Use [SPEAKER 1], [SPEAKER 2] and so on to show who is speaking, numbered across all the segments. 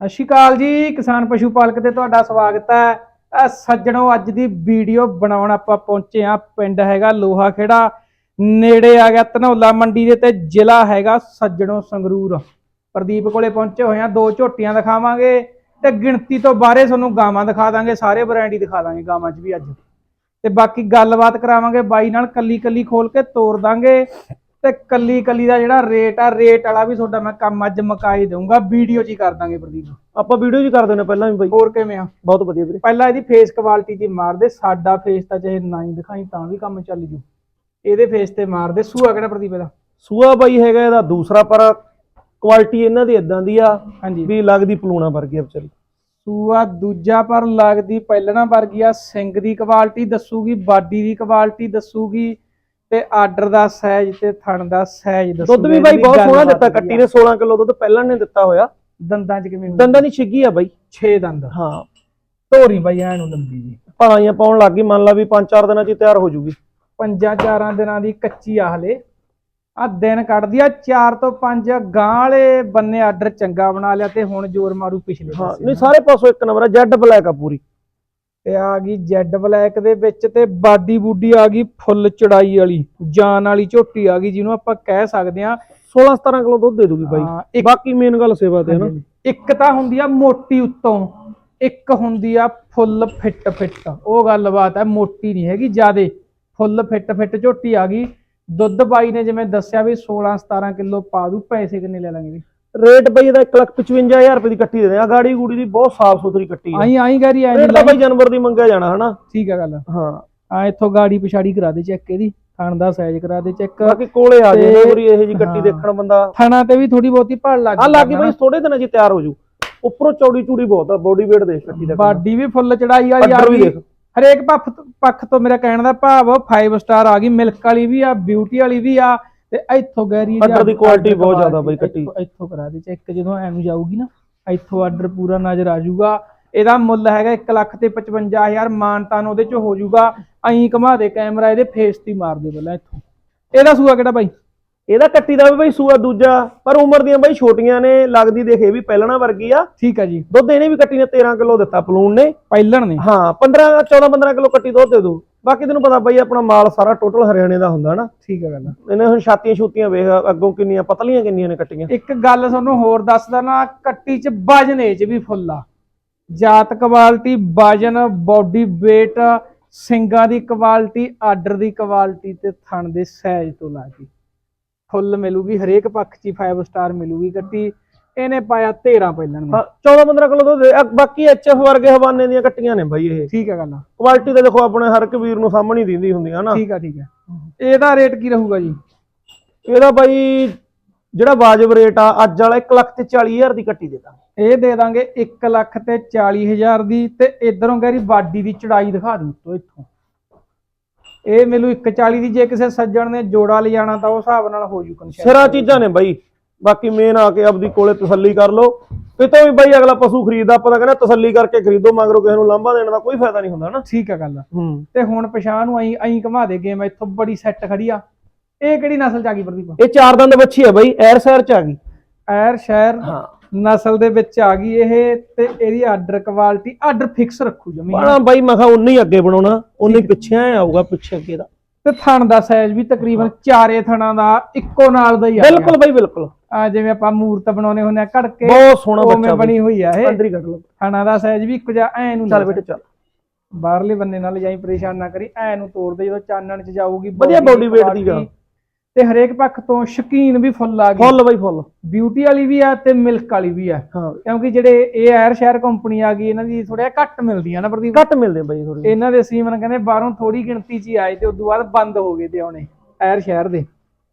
[SPEAKER 1] ਸਤਿ ਸ਼੍ਰੀ ਅਕਾਲ ਜੀ, ਕਿਸਾਨ ਪਸ਼ੂ ਪਾਲਕ ਤੇ ਤੁਹਾਡਾ ਸਵਾਗਤ ਹੈ। ਸੱਜਣੋ, ਅੱਜ ਦੀ ਵੀਡੀਓ ਬਣਾਉਣ ਆਪਾਂ ਪਹੁੰਚੇ ਆ ਪਿੰਡ ਹੈਗਾ ਲੋਹਾ ਖੇੜਾ ਨੇੜੇ ਆ ਗਿਆ ਧਨੌਲਾ ਮੰਡੀ ਦੇ ਤੇ ਜ਼ਿਲ੍ਹਾ ਹੈਗਾ ਸੱਜਣੋ ਸੰਗਰੂਰ। ਪ੍ਰਦੀਪ ਕੋਲੇ ਪਹੁੰਚੇ ਹੋਏ ਆ ਦੋ ਝੋਟੀਆਂ ਦਿਖਾਵਾਂਗੇ ਤੇ ਗਿਣਤੀ ਤੋਂ ਬਾਹਰੇ ਤੁਹਾਨੂੰ ਗਾਵਾਂ ਦਿਖਾ ਦਾਂਗੇ, ਸਾਰੇ ਬ੍ਰਾਂਡ ਦਿਖਾ ਦਾਂਗੇ ਗਾਵਾਂ 'ਚ ਵੀ ਅੱਜ। ਤੇ ਬਾਕੀ ਗੱਲਬਾਤ ਕਰਾਵਾਂਗੇ, ਬਾਈ ਨਾਲ ਕੱਲੀ ਕੱਲੀ ਖੋਲ ਕੇ ਤੋਰ ਦਾਂਗੇ। ਤੇ ਕੱਲੀ ਕੱਲੀ ਦਾ ਜਿਹੜਾ ਰੇਟ ਆ ਰੇਟ ਵਾਲਾ ਵੀ ਤੁਹਾਡਾ ਮੈਂ ਕੰਮ ਅੱਜ ਮਕਾਈ ਦਊਂਗਾ ਵੀਡੀਓ 'ਚ ਹੀ ਕਰ ਦਾਂਗੇ ਪ੍ਰਦੀਪ।
[SPEAKER 2] ਆਪਾਂ ਵੀਡੀਓ ਜੀ ਕਰ ਦਿੰਦੇ ਪਹਿਲਾਂ ਵੀ ਬਾਈ।
[SPEAKER 1] ਹੋਰ ਕਿਵੇਂ ਆ?
[SPEAKER 2] ਬਹੁਤ ਵਧੀਆ ਵੀਰੇ।
[SPEAKER 1] ਪਹਿਲਾਂ ਇਹਦੀ ਫੇਸ ਕੁਆਲਿਟੀ ਦੀ ਮਾਰਦੇ ਸਾਡਾ ਫੇਸ ਤਾਂ ਚਾਹੇ ਨਾ ਹੀ ਦਿਖਾਈ ਤਾਂ ਵੀ ਕੰਮ ਚੱਲ ਜੂ। ਇਹਦੇ ਫੇਸ ਤੇ ਮਾਰਦੇ ਸੂਆ ਕਿਹੜਾ ਪ੍ਰਦੀਪ ਦਾ
[SPEAKER 2] ਸੂਆ ਬਾਈ ਹੈਗਾ ਇਹਦਾ ਦੂਸਰਾ ਪਰ ਕੁਆਲਿਟੀ ਇਹਨਾਂ ਦੀ ਇਦਾਂ ਦੀ ਆ
[SPEAKER 1] ਹਾਂਜੀ।
[SPEAKER 2] ਵੀ ਲੱਗਦੀ ਪਲੂਣਾ ਵਰਗੀ ਆ ਵਿਚਾਰੀ।
[SPEAKER 1] ਸੂਆ ਦੂਜਾ ਪਰ ਲੱਗਦੀ ਪਹਿਲਣਾ ਵਰਗੀ ਆ। ਸਿੰਘ ਦੀ ਕੁਆਲਿਟੀ ਦੱਸੂਗੀ ਬਾਡੀ ਦੀ ਕੁਆਲਿਟੀ ਦੱਸੂਗੀ। ਤੇ ਆਰਡਰ ਦਾ ਸਾਈਜ਼ ਤੇ ਥਣ ਦਾ ਸਾਈਜ਼ ਦੱਸੂਗੀ
[SPEAKER 2] ਦੁੱਧ ਵੀ ਬਾਈ ਬਹੁਤ ਸੋਹਣਾ ਦਿੱਤਾ ਕੱਟੀ। ਨੇ 16 ਕਿਲੋ ਦੁੱਧ ਪਹਿਲਾਂ ਨੇ ਦਿੱਤਾ ਹੋਇਆ।
[SPEAKER 1] ਦੰਦਾਂ 'ਚ ਕਿਵੇਂ
[SPEAKER 2] ਦੰਦਾਂ ਦੀ ਛਿੱਗੀ ਆ ਬਾਈ।
[SPEAKER 1] 6 ਦੰਦ।
[SPEAKER 2] ਹਾਂ।
[SPEAKER 1] ਧੋਰੀ ਬਾਈ ਐ ਨੂੰ ਲੰਬੀ ਜੀ।
[SPEAKER 2] ਪੜਾਈਆਂ ਪਾਉਣ ਲੱਗ ਗਈ ਮੰਨ ਲਾ ਵੀ 5-4 ਦਿਨਾਂ ਚ ਤਿਆਰ ਹੋ ਜੂਗੀ।
[SPEAKER 1] ਪੰਜਾਂ ਚਾਰਾਂ ਦਿਨਾਂ ਦੀ ਕੱਚੀ ਆ ਹਲੇ। ਆ ਦਿਨ ਕੱਢਦੀ ਆ 4 ਤੋਂ 5 ਗਾਂ ਵਾਲੇ ਬੰਨੇ ਆਰਡਰ ਚੰਗਾ ਬਣਾ ਲਿਆ ਤੇ ਹੁਣ ਜ਼ੋਰ ਮਾਰੂ ਪਿਛਲੇ
[SPEAKER 2] ਹਾਂ ਨਹੀਂ ਸਾਰੇ ਪਾਸੋਂ ਇੱਕ ਨੰਬਰ ਆ ਜੈਡ ਬਲੈਕ ਆ ਪੂਰੀ।
[SPEAKER 1] ਤੇ ਆ ਗਈ ਜੈਡ ਬਲੈਕ ਦੇ ਵਿੱਚ ਤੇ ਬਾਡੀ ਬੂਡੀ ਆ ਗਈ ਫੁੱਲ ਚੜਾਈ ਵਾਲੀ ਜਾਨ ਵਾਲੀ ਝੋਟੀ ਆ ਗਈ ਜਿਹਨੂੰ ਆਪਾਂ ਕਹਿ ਸਕਦੇ ਆ
[SPEAKER 2] 16-17 ਕਿਲੋ ਦੁੱਧ ਦੇ ਦੂਗੀ ਬਾਈ। ਬਾਕੀ ਮੇਨ ਗੱਲ ਸੇਵਾ ਤੇ ਨਾ।
[SPEAKER 1] ਇੱਕ ਤਾਂ ਹੁੰਦੀ ਆ ਮੋਟੀ ਉੱਤੋਂ ਇੱਕ ਹੁੰਦੀ ਆ ਫੁੱਲ ਫਿੱਟ ਫਿੱਟ। ਉਹ ਗੱਲਬਾਤ ਹੈ ਮੋਟੀ ਨਹੀਂ ਹੈਗੀ ਜਿਆਦੇ। ਫੁੱਲ ਫਿੱਟ ਫਿੱਟ ਝੋਟੀ ਆ ਗਈ। ਦੁੱਧ ਬਾਈ ਨੇ ਜਿਵੇਂ ਦੱਸਿਆ ਵੀ 16 17 ਕਿਲੋ ਪਾ ਦੂ ਪੈਸੇ ਕਿੰਨੇ ਲੈ ਲਾਂਗੇ ਵੀ
[SPEAKER 2] ਰੇਟ ਬਾਈ ਇਹਦਾ 155000 ਰੁਪਏ ਦੀ ਕੱਟੀ ਦੇ ਦੇ ਆ। ਗਾੜੀ ਗੂੜੀ ਦੀ ਬਹੁਤ ਸਾਫ਼ ਸੁਥਰੀ ਕੱਟੀ ਆ।
[SPEAKER 1] ਆਈ ਆਈ ਗਰੀ ਆਈ
[SPEAKER 2] ਰੇਟ ਤਾਂ ਬਾਈ ਜਾਨਵਰ ਦੀ ਮੰਗਿਆ ਜਾਣਾ ਹਨਾ?
[SPEAKER 1] ਠੀਕ ਆ ਗੱਲ।
[SPEAKER 2] ਹਾਂ।
[SPEAKER 1] ਆ ਇੱਥੋਂ ਗਾੜੀ ਪਿਛਾੜੀ ਕਰਾ ਦੇ ਚੈੱਕ ਇਹਦੀ। ਥਣ ਦਾ ਸਾਈਜ਼ ਕਰਾ ਦੇ ਚੈੱਕ।
[SPEAKER 2] ਬਾਕੀ ਕੋਲੇ ਆ ਜੇ ਪੂਰੀ ਇਹ ਜੀ ਕੱਟੀ
[SPEAKER 1] ਹਾਂ।
[SPEAKER 2] ਦੇਖਣ ਬੰਦਾ।
[SPEAKER 1] ਥਣਾ ਤੇ ਵੀ ਥੋੜੀ ਬਹੁਤੀ ਭੜ ਲੱਗ
[SPEAKER 2] ਆ ਲੱਗੀ ਬਾਈ ਥੋੜੇ ਦਿਨਾਂ 'ਚ ਤਿਆਰ ਹੋ ਜੂ। ਉੱਪਰੋਂ ਚੌੜੀ ਚੂੜੀ ਬਹੁਤ ਆ ਬੋਡੀ weight ਦੇਖ ਕੱਟੀ ਦਾ
[SPEAKER 1] ਬਾਡੀ ਵੀ ਫੁੱਲ ਚੜਾਈ ਆ
[SPEAKER 2] ਅੱਡਰ ਵੀ
[SPEAKER 1] ਹਰੇਕ ਪੱਖ ਪੱਖ ਤੋਂ ਮੇਰਾ ਕਹਿਣ ਦਾ ਭਾਵ 5 ਸਟਾਰ ਆ ਗਈ। ਮਿਲਕ ਵਾਲੀ ਵੀ ਆ ਬਿਊਟੀ ਵਾਲੀ ਵੀ ਆ। ਤੇ ਇੱਥੋਂ ਗੈਰੀ
[SPEAKER 2] ਅੱਡਰ ਦੀ quality ਬਹੁਤ ਜ਼ਿਆਦਾ ਬਈ ਕੱਟੀ।
[SPEAKER 1] ਇੱਥੋਂ- ਕਰਾ ਦੇ ਚੈੱਕ ਜਦੋਂ ਐਨੂੰ ਜਾਊਗੀ ਨਾ ਇੱਥੋਂ ਆਰਡਰ ਪੂਰਾ ਨਜ਼ਰ ਆ ਜਾਊਗਾ। ਇਹਦਾ ਮੁੱਲ ਹੈਗਾ 1 ਲੱਖ ਤੇ 55000 ਮਾਨਤਾਨ ਉਹਦੇ ਚ ਹੋ ਜਾਊਗਾ। ਐਂ ਘਮਾ ਦੇ ਕੈਮਰਾ ਇਹਦੇ ਫੇਸ ਤੇ ਮਾਰ ਦੇ ਪਹਿਲਾਂ ਇੱਥੋਂ। ਇਹਦਾ ਸੂਆ ਕਿਹੜਾ ਬਾਈ?
[SPEAKER 2] ਇਹਦਾ ਕੱਟੀ ਦਾ ਵੀ ਬਾਈ ਸੂਆ ਦੂਜਾ ਪਰ ਉਮਰ ਦੀਆਂ ਬਾਈ ਛੋਟੀਆਂ ਨੇ ਲੱਗਦੀ ਦੇਖ ਇਹ ਵੀ ਪਹਿਲਣਾ ਵਰਗੀ ਆ।
[SPEAKER 1] ਠੀਕ ਆ ਜੀ।
[SPEAKER 2] ਦੁੱਧ ਇਹਨੇ ਵੀ ਕੱਟੀ ਨੇ 13 ਕਿਲੋ ਦਿੱਤਾ ਪਲੂਨ ਨੇ।
[SPEAKER 1] ਪਹਿਲਣ ਨੇ?
[SPEAKER 2] ਹਾਂ 15 14 15 ਕਿਲੋ ਕੱਟੀ ਦੁੱਧ ਦੇ ਦੂ ਬਾਕੀ ਤੈਨੂੰ ਪਤਾ ਬਾਈ ਆਪਣਾ ਮਾਲ ਸਾਰਾ ਟੋਟਲ ਹਰਿਆਣੇ ਦਾ ਹੁੰਦਾ ਨਾ।
[SPEAKER 1] ਠੀਕ ਆ ਗੱਲ
[SPEAKER 2] ਇਹਨੇ ਹੁਣ ਛਾਤੀਆਂ ਛੂਤੀਆਂ ਵੇਖ ਅੱਗੋਂ ਕਿੰਨੀਆਂ ਪਤਲੀਆਂ ਕਿੰਨੀਆਂ ਨੇ ਕੱਟੀਆਂ।
[SPEAKER 1] ਇੱਕ ਗੱਲ ਤੁਹਾਨੂੰ ਹੋਰ ਦੱਸਦਾ ਨਾ ਕੱਟੀ ਚ ਵਜਨ ਇਹ ਚ ਵੀ ਫੁੱਲ ਆ। ਜਾਤ ਕੁਆਲਿਟੀ ਵਜਨ ਬਾਡੀ weight ਸਿੰਗਾਂ ਦੀ ਕੁਆਲਿਟੀ ਆਰਡਰ ਦੀ ਕੁਆਲਿਟੀ ਤੇ ਥਣ ਦੇ ਸਾਈਜ਼ ਤੋਂ ਲਾ ਕੇ। ਫੁੱਲ ਮਿਲੂਗੀ ਹਰੇਕ ਪੱਖ 'ਚ 5 ਸਟਾਰ ਮਿਲੂਗੀ ਕੱਟੀ। ਇਹਨੇ ਪਾਇਆ 13 ਪਹਿਲਣ ਨੂੰ।
[SPEAKER 2] ਹਾਂ 14 15 ਕਿਲੋ ਦੁੱਧ ਦੇ- ਅ- ਬਾਕੀ ਐਚਐਫ ਵਰਗੇ ਹਵਾਨੇ ਦੀਆਂ ਕੱਟੀਆਂ ਨੇ ਬਾਈ ਇਹ।
[SPEAKER 1] ਠੀਕ ਆ ਗੱਲ
[SPEAKER 2] ਕੁਆਲਿਟੀ ਤੇ ਦੇਖੋ ਆਪਣੇ ਹਰ ਇੱਕ ਵੀਰ ਨੂੰ ਸਾਹਮਣੇ ਹੀ ਦਿੰਦੀ ਹੁੰਦੀ ਹੈ ਨਾ
[SPEAKER 1] ਠੀਕ ਆ ਠੀਕ ਆ। ਇਹਦਾ ਰੇਟ ਕੀ ਰਹੂਗਾ ਜੀ?
[SPEAKER 2] ਇਹਦਾ ਬਾਈ ਜਿਹੜਾ ਵਾਜਬ ਰੇਟ ਆ ਅੱਜ ਵਾਲਾ 1 ਲੱਖ ਤੇ 40000 ਦੀ ਕੱਟੀ ਦੇ ਦਾਂਗੇ।
[SPEAKER 1] ਇਹ ਦੇ ਦਾਂਗੇ 1 ਲੱਖ ਤੇ 40000 ਦੀ ਤੇ ਇਧਰੋਂ ਗੈਰੀ ਬਾਡੀ ਦੀ ਚੜਾਈ ਦਿਖਾ ਦੂੰ ਤੋ ਇੱਥੋਂ। ਇਹ ਮੈਨੂੰ 140 ਦੀ ਜੇ ਕਿਸੇ ਸੱਜਣ ਨੇ ਜੋੜਾ ਲਿਜਾਣਾ ਤਾਂ ਉਸ ਹਿਸਾਬ ਨਾਲ ਹੋ ਜੂ ਕਨਸੈਪਟ
[SPEAKER 2] ਸਿਰਾ ਚੀਜ਼ਾਂ ਨੇ ਬਾਈ। ਬਾਕੀ ਮੇਨ ਆ ਕੇ ਆਪਦੀ ਕੋਲੇ ਤਸੱਲੀ ਕਰ ਲਓ। ਕਿਤੋਂ ਵੀ ਬਾਈ ਅਗਲਾ ਪਸ਼ੂ ਖਰੀਦਦਾ ਆਪਾਂ ਤਾਂ ਕਹਿੰਦਾ ਤਸੱਲੀ ਕਰਕੇ ਖਰੀਦੋ ਮਗਰੋਂ ਕਿਸੇ ਨੂੰ ਲਾਂਭਾ ਦੇਣ ਦਾ ਕੋਈ ਫਾਇਦਾ ਨਹੀਂ ਹੁੰਦਾ ਨਾ।
[SPEAKER 1] ਠੀਕ ਆ ਗੱਲ
[SPEAKER 2] ਹੂੰ।
[SPEAKER 1] ਤੇ ਹੁਣ ਪਛਾਣ ਨੂੰ ਐਂ ਐਂ ਘਮਾ ਦੇ ਗੇਮ ਇੱਥੋਂ ਬੜੀ ਸੈੱਟ ਖੜੀ ਆ। ਇਹ ਕਿਹੜੀ ਨਸਲ ਚ ਆ ਗਈ ਪ੍ਰਦੀਪ?
[SPEAKER 2] ਇਹ ਚਾਰ ਦੰਦ ਬੱਚੀ ਆ ਬਾਈ ਐਰ ਸੈਰ ਚ ਆ ਗਈ।
[SPEAKER 1] ਐਰ ਸ਼ਹਿਰ
[SPEAKER 2] ਹਾਂ।
[SPEAKER 1] ਨਸਲ ਦੇ ਵਿੱਚ ਆ ਗਈ ਇਹ ਤੇ ਇਹਦੀ ਆਰਡਰ ਕੁਆਲਿਟੀ ਆਰਡਰ ਫਿਕਸ ਰੱਖੂ ਜਮੀ
[SPEAKER 2] ਬਾਣਾ ਬਾਈ ਮੈਂ ਕਿਹਾ ਉਨੀ ਹੀ ਅੱਗੇ ਬਣਾਉਣਾ ਉਨੀ ਪਿੱਛੇ ਐ ਆਊਗਾ ਪਿੱਛੇ ਅੱਗੇ ਦਾ।
[SPEAKER 1] ਤੇ ਥਣ ਦਾ ਸਾਈਜ਼ ਵੀ ਤਕਰੀਬਨ ਚਾਰੇ ਥਣਾਂ ਦਾ ਇੱਕੋ ਨਾਲ ਦਾ ਹੀ ਆ
[SPEAKER 2] ਬਿਲਕੁਲ ਬਾਈ ਬਿਲਕੁਲ।
[SPEAKER 1] ਆ ਜਿਵੇਂ ਆਪਾਂ ਮੂਰਤ ਬਣਾਉਨੇ ਹੁੰਦੇ ਆ ਘੜਕੇ
[SPEAKER 2] ਬਹੁਤ ਸੋਹਣਾ ਬੱਚਾ
[SPEAKER 1] ਬਣੀ ਹੋਈ ਆ ਇਹ।
[SPEAKER 2] ਅੰਦਰ ਹੀ ਕੱਢ ਲਓ।
[SPEAKER 1] ਥਣਾ ਦਾ ਸਾਈਜ਼ ਵੀ ਇੱਕੋ ਜਿਹਾ ਐ ਨੂੰ
[SPEAKER 2] ਚੱਲ। ਬੇਟੇ ਚੱਲ।
[SPEAKER 1] ਬਾਹਰਲੇ ਬੰਨੇ ਨਾਲ ਜਾਈ ਪਰੇਸ਼ਾਨ ਨਾ ਕਰੀ ਐ ਨੂੰ ਤੋੜਦੇ ਜਦੋਂ ਚਾਨਣ ਚ ਜਾਊਗੀ
[SPEAKER 2] ਵਧੀਆ
[SPEAKER 1] body
[SPEAKER 2] weight ਦੀ
[SPEAKER 1] quality ਤੇ ਹਰੇਕ ਪੱਖ ਤੋਂ ਸ਼ਕੀਨ ਵੀ ਫੁੱਲ ਆ ਗਈ।
[SPEAKER 2] ਫੁੱਲ ਬਾਈ ਫੁੱਲ।
[SPEAKER 1] ਬਿਊਟੀ ਵਾਲੀ ਵੀ ਆ ਤੇ ਮਿਲਕ ਵਾਲੀ ਵੀ ਆ। ਕਿਉਂਕਿ ਜਿਹੜੇ ਇਹ ਐਰ ਸ਼ਹਿਰ ਕੰਪਨੀ ਆ ਗਈ ਇਹਨਾਂ ਦੀ ਥੋੜਾ ਘੱਟ ਮਿਲਦੀਆਂ ਨਾ ਪ੍ਰਦੀਪ।
[SPEAKER 2] ਘੱਟ ਮਿਲਦੇ ਬਾਈ ਥੋੜੇ
[SPEAKER 1] ਇਹਨਾਂ ਦੇ ਸੀਮਨ ਕਹਿੰਦੇ ਬਾਹਰੋਂ ਥੋੜੀ ਗਿਣਤੀ ਚ ਆਏ ਤੇ ਉਦੋਂ ਬਾਅਦ ਬੰਦ ਹੋ ਗਏ ਤੇ ਆਉਣੇ ਐਰ ਸ਼ਹਿਰ ਦੇ।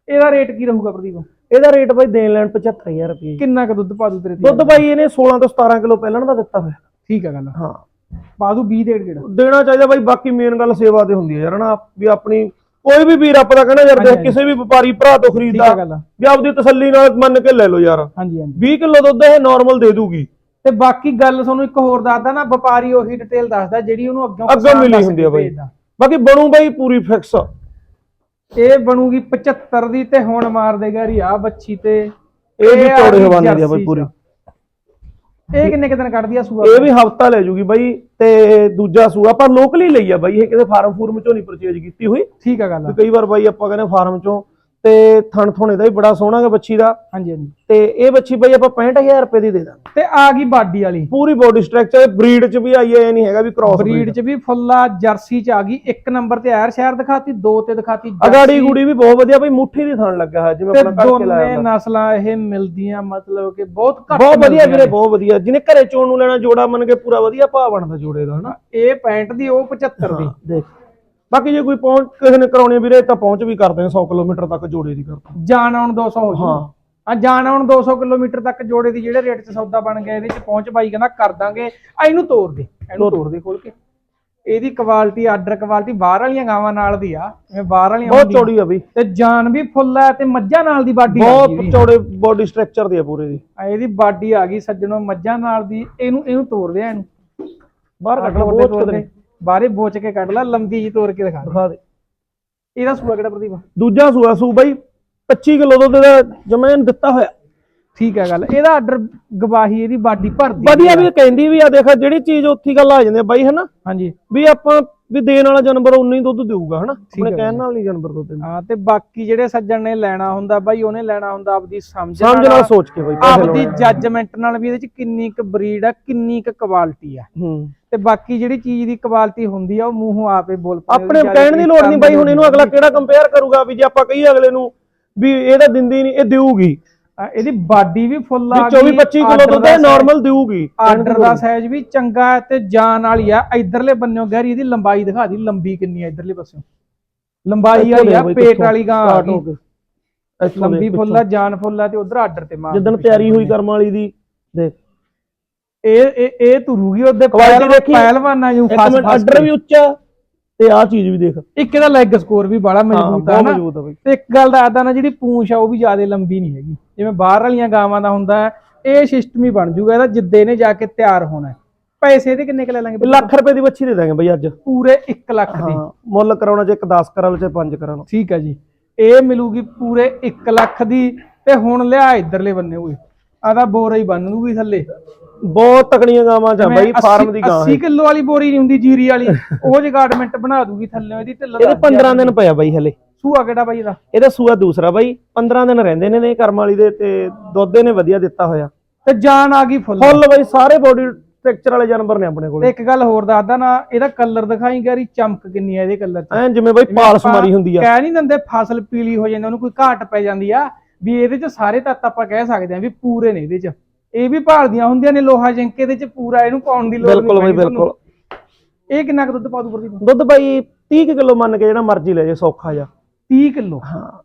[SPEAKER 1] ਇਹਦਾ ਰੇਟ ਕੀ ਰਹੂਗਾ ਪ੍ਰਦੀਪ?
[SPEAKER 2] ਇਹਦਾ ਰੇਟ ਬਾਈ ਦੇਣ ਲੈਣ 75000 ਰੁਪਏ
[SPEAKER 1] ਕਿੰਨਾ ਕੁ ਦੁੱਧ ਪਾ ਦੂ ਤੇਰੇ ਤੇ?
[SPEAKER 2] ਦੁੱਧ ਬਾਈ ਇਹਨੇ 16 ਤੋਂ 17 ਕਿਲੋ ਪਹਿਲਾਂ ਦਾ ਦਿੱਤਾ ਹੋਇਆ।
[SPEAKER 1] ਠੀਕ ਆ ਗੱਲ।
[SPEAKER 2] ਹਾਂ।
[SPEAKER 1] ਪਾ ਦੂ 20 ਡੇਢ ਕਿਹੜਾ
[SPEAKER 2] ਦੇਣਾ ਚਾਹੀਦਾ ਬਾਈ ਬਾਕੀ ਮੇਨ ਗੱਲ ਸੇਵਾ ਤੇ ਹੁੰਦੀ ਹੈ ਯਾਰ ਨਾ ਵੀ ਆਪਣੀ ਕੋਈ ਵੀ ਵੀਰ ਆਪਾਂ ਦਾ ਕਹਿੰਦਾ ਯਾਰ ਦੇਖ ਕਿਸੇ ਵੀ ਵਪਾਰੀ ਭਰਾ ਤੋਂ ਖਰੀਦਦਾ ਵੀ ਆਪਦੀ ਤਸੱਲੀ ਨਾਲ ਮੰਨ ਕੇ ਲੈ ਲਓ ਯਾਰ।
[SPEAKER 1] ਹਾਂਜੀ ਹਾਂਜੀ।
[SPEAKER 2] 20 ਕਿਲੋ ਦੁੱਧ ਇਹ ਨਾਰਮਲ ਦੇ ਦੂਗੀ।
[SPEAKER 1] ਤੇ ਬਾਕੀ ਗੱਲ ਤੁਹਾਨੂੰ ਇੱਕ ਹੋਰ ਦੱਸਦਾ ਨਾ ਵਪਾਰੀ ਉਹੀ ਡਿਟੇਲ ਦੱਸਦਾ ਜਿਹੜੀ ਉਹਨੂੰ ਅੱਗੋਂ
[SPEAKER 2] ਅੱਗੋਂ ਮਿਲੀ ਹੁੰਦੀ ਆ ਬਾਈ। ਬਾਕੀ ਬਣੂ ਬਾਈ ਪੂਰੀ ਫਿਕਸ
[SPEAKER 1] ਇਹ ਬਣੂਗੀ 75 ਦੀ ਤੇ ਹੁਣ ਮਾਰ ਦੇਗਾ ਰੀ ਆ ਬੱਚੀ ਤੇ।
[SPEAKER 2] ਇਹ ਵੀ
[SPEAKER 1] ਗਈ
[SPEAKER 2] ਹਵਾਨੇ ਦੀ ਆ ਬਾਈ ਪੂਰੀ।
[SPEAKER 1] ਇਹ ਕਿੰਨੇ ਕੁ ਦਿਨ ਕੱਢਦੀ ਆ ਸੂਆ?
[SPEAKER 2] ਇਹ ਵੀ ਹਫਤਾ ਲੈ ਜੂਗੀ ਬਾਈ ਤੇ ਦੂਜਾ ਸੂਆ ਪਰ ਲੋਕਲੀ ਲਈ ਆ ਬਾਈ ਇਹ ਕਿਤੇ ਫਾਰਮ ਫੂਰਮ ਚੋਂ ਨਹੀਂ ਪਰਚੇਜ ਕੀਤੀ ਹੋਈ।
[SPEAKER 1] ਠੀਕ ਆ ਗੱਲ
[SPEAKER 2] ਕਈ ਵਾਰ ਬਾਈ ਆਪਾਂ ਕਹਿੰਦੇ ਫਾਰਮ ਚੋਂ ਤੇ ਥਣ ਥੋਣੇ ਦਾ ਵੀ ਬੜਾ ਸੋਹਣਾ ਗਾ ਬੱਚੀ ਦਾ।
[SPEAKER 1] ਹਾਂਜੀ ਹਾਂਜੀ।
[SPEAKER 2] ਤੇ ਇਹ ਬੱਚੀ ਬਾਈ ਆਪਾਂ 65000 ਰੁਪਏ ਦੀ ਦੇ ਦਾਂਗੇ।
[SPEAKER 1] ਤੇ ਆ ਗਈ ਬਾਡੀ ਵਾਲੀ।
[SPEAKER 2] ਪੂਰੀ ਬੋਡੀ ਸਟਰਕਚਰ ਬਰੀਡ ਚ ਵੀ ਆਈ ਹੈ ਨਹੀਂ ਹੈਗਾ ਵੀ ਕ੍ਰਾਸ
[SPEAKER 1] ਬਰੀਡ ਚ ਵੀ ਫੁੱਲਾ ਜਰਸੀ ਚ ਆ ਗਈ ਇੱਕ ਨੰਬਰ ਤੇ ਐਰ ਸ਼ਹਿਰ ਦਿਖਾਤੀ ਦੋ ਤੇ ਦਿਖਾਤੀ
[SPEAKER 2] ਅਗਾੜੀ ਗੁੜੀ ਵੀ ਬਹੁਤ ਵਧੀਆ ਬਾਈ ਮੁੱਠੀ ਦੀ ਥਣ ਲੱਗਾ ਹੈ ਜਿਵੇਂ ਆਪਣਾ ਕੱਢ ਕੇ ਲਾਇਆ
[SPEAKER 1] ਦੋਨੇ। ਨਸਲਾਂ ਇਹ ਮਿਲਦੀਆਂ ਮਤਲਬ ਕਿ ਬਹੁਤ ਘੱਟ
[SPEAKER 2] ਬਹੁਤ ਵਧੀਆ ਵੀਰੇ। ਬਹੁਤ ਵਧੀਆ। ਜਿਹਨੇ ਘਰੇ ਚੋਣ ਨੂੰ ਲੈਣਾ ਜੋੜਾ ਮੰਨ ਕੇ ਪੂਰਾ ਵਧੀਆ ਭਾਅ ਬਣਦਾ ਜੋੜੇ ਦਾ ਹਨਾ?
[SPEAKER 1] ਇਹ 65 ਦੀ ਉਹ 75 ਦੀ।
[SPEAKER 2] ਦੇਖ। ਬਾਕੀ ਜੇ ਕੋਈ ਪਹੁੰਚ ਕਿਸੇ ਨੇ ਕਰਾਉਣੀ ਆ ਵੀਰੇ ਤਾਂ ਪਹੁੰਚ ਵੀ ਕਰਦੇ ਆ 100 ਕਿਲੋਮੀਟਰ ਤੱਕ ਜੋੜੇ ਦੀ ਕਰਦੇ
[SPEAKER 1] ਜਾਣ ਆਉਣ 200 ਹੋ ਜੂ।
[SPEAKER 2] ਹਾਂ।
[SPEAKER 1] ਆ ਜਾਣ ਆਉਣ 200 ਕਿਲੋਮੀਟਰ ਤੱਕ ਜੋੜੇ ਦੀ ਜਿਹੜੇ ਰੇਟ 'ਚ ਸੌਦਾ ਬਣ ਗਿਆ ਇਹਦੇ 'ਚ ਪਹੁੰਚ ਬਾਈ ਕਹਿੰਦਾ ਕਰ ਦਾਂਗੇ। ਆ ਇਹਨੂੰ ਤੋੜ ਦੇ ਇਹਨੂੰ ਤੋੜ ਦੇ। ਖੋਲ ਕੇ। ਇਹਦੀ ਕੁਆਲਿਟੀ ਆਰਡਰ ਕੁਆਲਿਟੀ ਬਾਹਰ ਵਾਲੀਆਂ ਗਾਵਾਂ ਨਾਲ ਦੀ ਆ ਇਹ ਬਾਹਰ ਵਾਲੀਆਂ
[SPEAKER 2] ਬਹੁਤ
[SPEAKER 1] ਹੁੰਦੀਆਂ।
[SPEAKER 2] ਚੌੜੀ ਆ ਬਈ।
[SPEAKER 1] ਤੇ ਜਾਨ ਵੀ ਫੁੱਲ ਹੈ ਤੇ ਮੱਝਾਂ ਨਾਲ ਦੀ ਬਾਡੀ
[SPEAKER 2] ਬਹੁਤ ਚੌੜੇ ਬੋਡੀ ਸਟਰਕਚਰ ਦੀ ਆ ਪੂਰੇ ਦੀ।
[SPEAKER 1] ਇਹਦੀ ਬਾਡੀ ਆ ਗਈ ਸੱਜਣੋ ਮੱਝਾਂ ਨਾਲ ਦੀ ਇਹਨੂੰ ਇਹਨੂੰ ਤੋੜਦੇ ਆ ਇਹਨੂੰ।
[SPEAKER 2] ਬਾਹਰ ਕੱਢ ਲਾ
[SPEAKER 1] ਤੋੜ ਦੇ,
[SPEAKER 2] ਬਹੁਤ
[SPEAKER 1] ਤੋੜ
[SPEAKER 2] ਕਿਤੇ
[SPEAKER 1] ਦੇ। ਬਾਹਰੇ ਬੋਚ ਕੇ ਕੱਢ ਲੈ ਲੰਬੀ ਜੀ ਤੋੜ ਕੇ ਦਿਖਾ ਦੇ।
[SPEAKER 2] ਦਿਖਾ ਦੇ।
[SPEAKER 1] ਇਹਦਾ ਸੂਆ ਕਿਹੜਾ ਪ੍ਰਦੀਪ?
[SPEAKER 2] ਦੂਜਾ ਸੂਆ ਸੂ ਬਾਈ 25 ਕਿਲੋ ਦੁੱਧ ਦਾ ਜਮੈਨ ਦਿੱਤਾ ਹੋਇਆ।
[SPEAKER 1] ਠੀਕ ਹੈ ਗੱਲ ਇਹਦਾ ਆਰਡਰ ਗਵਾਹੀ ਇਹਦੀ ਬਾਡੀ ਭਰਦੀ
[SPEAKER 2] ਵਧੀਆ ਵੀ ਕਹਿੰਦੀ ਵੀ ਆ ਦੇਖ ਜਿਹੜੀ ਚੀਜ਼ ਉੱਥੀ ਗੱਲ ਆ ਜਾਂਦੀ ਆ ਬਾਈ ਹਨਾ?
[SPEAKER 1] ਹਾਂਜੀ।
[SPEAKER 2] ਵੀ ਆਪਾਂ ਵੀ ਦੇਣ ਵਾਲਾ ਜਾਨਵਰ ਉਨਾ ਹੀ ਦੁੱਧ ਦੇਊਗਾ ਹਨਾ? ਆਪਣੇ ਕਹਿਣ ਨਾਲ ਨਹੀਂ ਜਾਨਵਰ ਦੁੱਧ ਦਿੰਦਾ।
[SPEAKER 1] ਹਾਂ ਤੇ ਬਾਕੀ ਜਿਹੜੇ ਸੱਜਣ ਨੇ ਲੈਣਾ ਹੁੰਦਾ ਬਾਈ ਉਹਨੇ ਲੈਣਾ ਹੁੰਦਾ ਆਪਦੀ ਸਮਝ
[SPEAKER 2] ਸਮਝ ਨਾਲ ਸੋਚ ਕੇ ਬਾਈ ਪੈਸੇ
[SPEAKER 1] ਆਪਦੀ। ਜੱਜਮੈਂਟ ਨਾਲ ਵੀ ਇਹਦੇ ਚ ਕਿੰਨੀ ਕੁ ਬਰੀਡ ਆ ਕਿੰਨੀ ਕੁ ਕੁਆਲਿਟੀ ਆ।
[SPEAKER 2] ਹੂੰ।
[SPEAKER 1] ਤੇ ਬਾਕੀ ਜਿਹੜੀ ਚੀਜ਼ ਦੀ ਕੁਆਲਿਟੀ ਹੁੰਦੀ ਆ ਉਹ ਮੂੰਹੋਂ ਆਪੇ ਬੋਲ ਪੈਂਦੇ
[SPEAKER 2] ਆਪਣੇ ਕਹਿਣ ਦੀ ਲੋੜ ਨਹੀਂ ਬਾਈ ਹੁਣ ਇਹਨੂੰ ਅਗਲਾ। ਕਿਹੜਾ ਕੰਪੇਅਰ ਕਰੂਗਾ ਵੀ ਜੇ ਆਪਾਂ ਕਹੀਏ ਅਗਲੇ ਨੂੰ ਵੀ ਇਹ ਤਾਂ ਦਿੰਦੀ ਨਹੀਂ ਇਹ ਦੇਊਗੀ।
[SPEAKER 1] ਇਹਦੀ ਬਾਡੀ ਵੀ ਫੁੱਲ ਆ
[SPEAKER 2] 24 25 ਕਿਲੋ ਦੁੱਧ ਇਹ ਨਾਰਮਲ ਦੇਊਗੀ।
[SPEAKER 1] ਆਰਡਰ ਦਾ ਸਾਈਜ਼ ਵੀ ਚੰਗਾ ਹੈ ਤੇ ਜਾਨ ਵਾਲੀ ਆ। ਇਧਰਲੇ ਬੰਨਿਓ ਗਹਿਰੀ ਇਹਦੀ ਲੰਬਾਈ ਦਿਖਾ ਦੀ ਲੰਬੀ ਕਿੰਨੀ ਆ ਇਧਰਲੇ ਪਾਸਿਓਂ। ਲੰਬਾਈ ਵਾਲੀ ਆ ਪੇਟ ਵਾਲੀ ਗਾਂ ਆ ਗਈ। ਲੰਬੀ ਫੁੱਲ ਆ ਜਾਨ ਫੁੱਲ ਆ ਤੇ ਉਧਰ ਆਰਡਰ ਤੇ ਮਾਰ
[SPEAKER 2] ਜਿੱਦਣ ਤਿਆਰੀ ਹੋਈ ਕਰਮ ਵਾਲੀ ਦੀ ਦੇਖ।
[SPEAKER 1] ਇਹ ਇਹ ਇਹ ਤੁਰੂਗੀ ਉਹਦੇ
[SPEAKER 2] Quality ਦੇਖੀ?
[SPEAKER 1] ਪਹਿਲਵਾਨਾਂ ਨੂੰ
[SPEAKER 2] ਇੱਕ
[SPEAKER 1] ਫਸ
[SPEAKER 2] ਮਿੰਟ ਆਰਡਰ ਵੀ ਉੱਚਾ ਤੇ ਆਹ ਚੀਜ਼ ਵੀ ਦੇਖ।
[SPEAKER 1] ਇੱਕ ਇਹਦਾ ਲੈਗ ਸਕੋਰ ਵੀ ਬੜਾ ਮਜ਼ਬੂਤ ਆ
[SPEAKER 2] ਬਹੁਤ
[SPEAKER 1] ਨਾ।
[SPEAKER 2] ਮਜ਼ਬੂਤ ਆ ਬਾਈ।
[SPEAKER 1] ਤੇ ਇੱਕ ਗੱਲ ਦਾ ਆਦਾ ਨਾ ਜਿਹੜੀ ਪੂੰਛ ਆ ਉਹ ਵੀ ਜ਼ਿਆਦਾ ਲੰਬੀ ਨਹੀਂ ਹੈਗੀ। ਜਿਵੇਂ ਬਾਹਰ ਵਾਲੀਆਂ ਗਾਵਾਂ ਦਾ ਹੁੰਦਾ ਹੈ, ਇਹ ਸਿਸਟਮ ਹੀ ਬਣ ਜੂਗਾ ਇਹਦਾ ਜਿੱਦੇ ਨੇ ਜਾ ਕੇ ਤਿਆਰ ਹੋਣਾ। ਹੈ। ਪੈਸੇ ਇਹਦੇ ਕਿੰਨੇ ਕੁ ਲੈ ਲਾਂਗੇ?
[SPEAKER 2] ਲੱਖ ਰੁਪਏ ਦੀ ਬੱਚੀ ਦੇ ਦਾਂਗੇ ਬਾਈ ਅੱਜ।
[SPEAKER 1] ਪੂਰੇ 1 ਲੱਖ ਦੀ।
[SPEAKER 2] ਹਾਂ ਮੁੱਲ ਕਰਾਉਣਾ ਜੇ ਇੱਕ 10 ਕਰਾ ਲਓ ਚਾਹੇ 5 ਕਰਾ। ਲਓ
[SPEAKER 1] ਠੀਕ ਹੈ ਜੀ। ਇਹ ਮਿਲੂਗੀ ਪੂਰੇ 1 ਲੱਖ ਦੀ। ਤੇ ਹੁਣ ਲਿਆ ਇਧਰਲੇ ਬੰਨੇ ਹੋਏ। ਆਦਾ ਬੋਰਾ ਹੀ ਦੂਗੀ ਥੱਲੇ।
[SPEAKER 2] ਬਹੁਤ ਤਕੜੀਆਂ ਗਾਵਾਂ ਚ ਆ ਬਾਈ ਫਾਰਮ ਦੀ ਗਾਂ
[SPEAKER 1] 80 ਕਿਲੋ ਵਾਲੀ ਬੋਰੀ ਨਹੀਂ ਹੁੰਦੀ ਜੀਰੀ ਵਾਲੀ। ਉਹ ਜਗਾਰਡਮੈਂਟ ਬਣਾ ਦੂਗੀ ਥੱਲੇ ਇਹਦੀ ਢਿੱਲ
[SPEAKER 2] ਇਹਦੇ 15 ਦਿਨ ਪਿਆ ਬਾਈ ਹਲੇ।
[SPEAKER 1] ਸੂਆ ਕਿਹੜਾ ਬਾਈ ਇਹਦਾ?
[SPEAKER 2] ਇਹਦਾ ਸੂਆ ਦੂਸਰਾ ਬਾਈ 15 ਦਿਨ ਰਹਿੰਦੇ ਨੇ ਨੇ ਕਰਮ ਵਾਲੀ ਦੇ ਤੇ ਦੁੱਧ ਨੇ ਵਧੀਆ ਦਿੱਤਾ ਹੋਇਆ।
[SPEAKER 1] ਤੇ ਜਾਨ ਆ ਗਈ ਫੁੱਲ।
[SPEAKER 2] ਫੁੱਲ ਬਾਈ ਸਾਰੇ ਬੋਡੀ ਸਟਰਕਚਰ ਵਾਲੇ ਜਾਨਵਰ ਨੇ ਆਪਣੇ ਕੋਲ।
[SPEAKER 1] ਇੱਕ ਗੱਲ ਹੋਰ ਦੱਸਦਾ ਨਾ ਇਹਦਾ ਕਲਰ ਦਿਖਾਈ ਗੈਰੀ ਚਮਕ ਕਿੰਨੀ ਆ ਇਹਦੇ ਕਲਰ 'ਚ।
[SPEAKER 2] ਐਂ ਜਿਵੇਂ ਬਾਈ ਪਾਲਸ ਮਾਰੀ ਹੁੰਦੀ ਆ।
[SPEAKER 1] ਕਹਿ ਨਹੀਂ ਦਿੰਦੇ ਫਸਲ ਪੀਲੀ ਹੋ ਜਾਂਦੀ ਉਹਨੂੰ ਕੋਈ ਘਾਟ ਪੈ ਜਾਂਦੀ ਆ ਵੀ ਇਹਦੇ 'ਚ ਸਾਰੇ ਤੱਤ ਆਪਾਂ ਕਹਿ ਸਕਦੇ ਆ ਵੀ ਪੂਰੇ ਨੇ ਇਹਦੇ 'ਚ। ਇਹ ਵੀ ਭਾਲਦੀਆਂ ਹੁੰਦੀਆਂ ਨੇ ਲੋਹਾ ਜਿੰਕ ਇਹਦੇ 'ਚ ਪੂਰਾ ਇਹਨੂੰ ਪਾਉਣ ਦੀ ਲੋੜ ਨਹੀਂ
[SPEAKER 2] ਬਿਲਕੁਲ ਬਾਈ। ਬਿਲਕੁਲ।
[SPEAKER 1] ਇਹ ਕਿੰਨਾ ਕੁ ਦੁੱਧ ਪਾ ਦੂ ਪ੍ਰਦੀਪ?
[SPEAKER 2] ਦੁੱਧ ਬਾਈ 30 ਕਿਲੋ ਮੰਨ ਕੇ ਜਿਹੜਾ ਮਰਜ਼ੀ ਲੈ ਜੇ ਸੌਖਾ ਜਾ
[SPEAKER 1] 30 ਕਿਲੋ?
[SPEAKER 2] ਹਾਂ।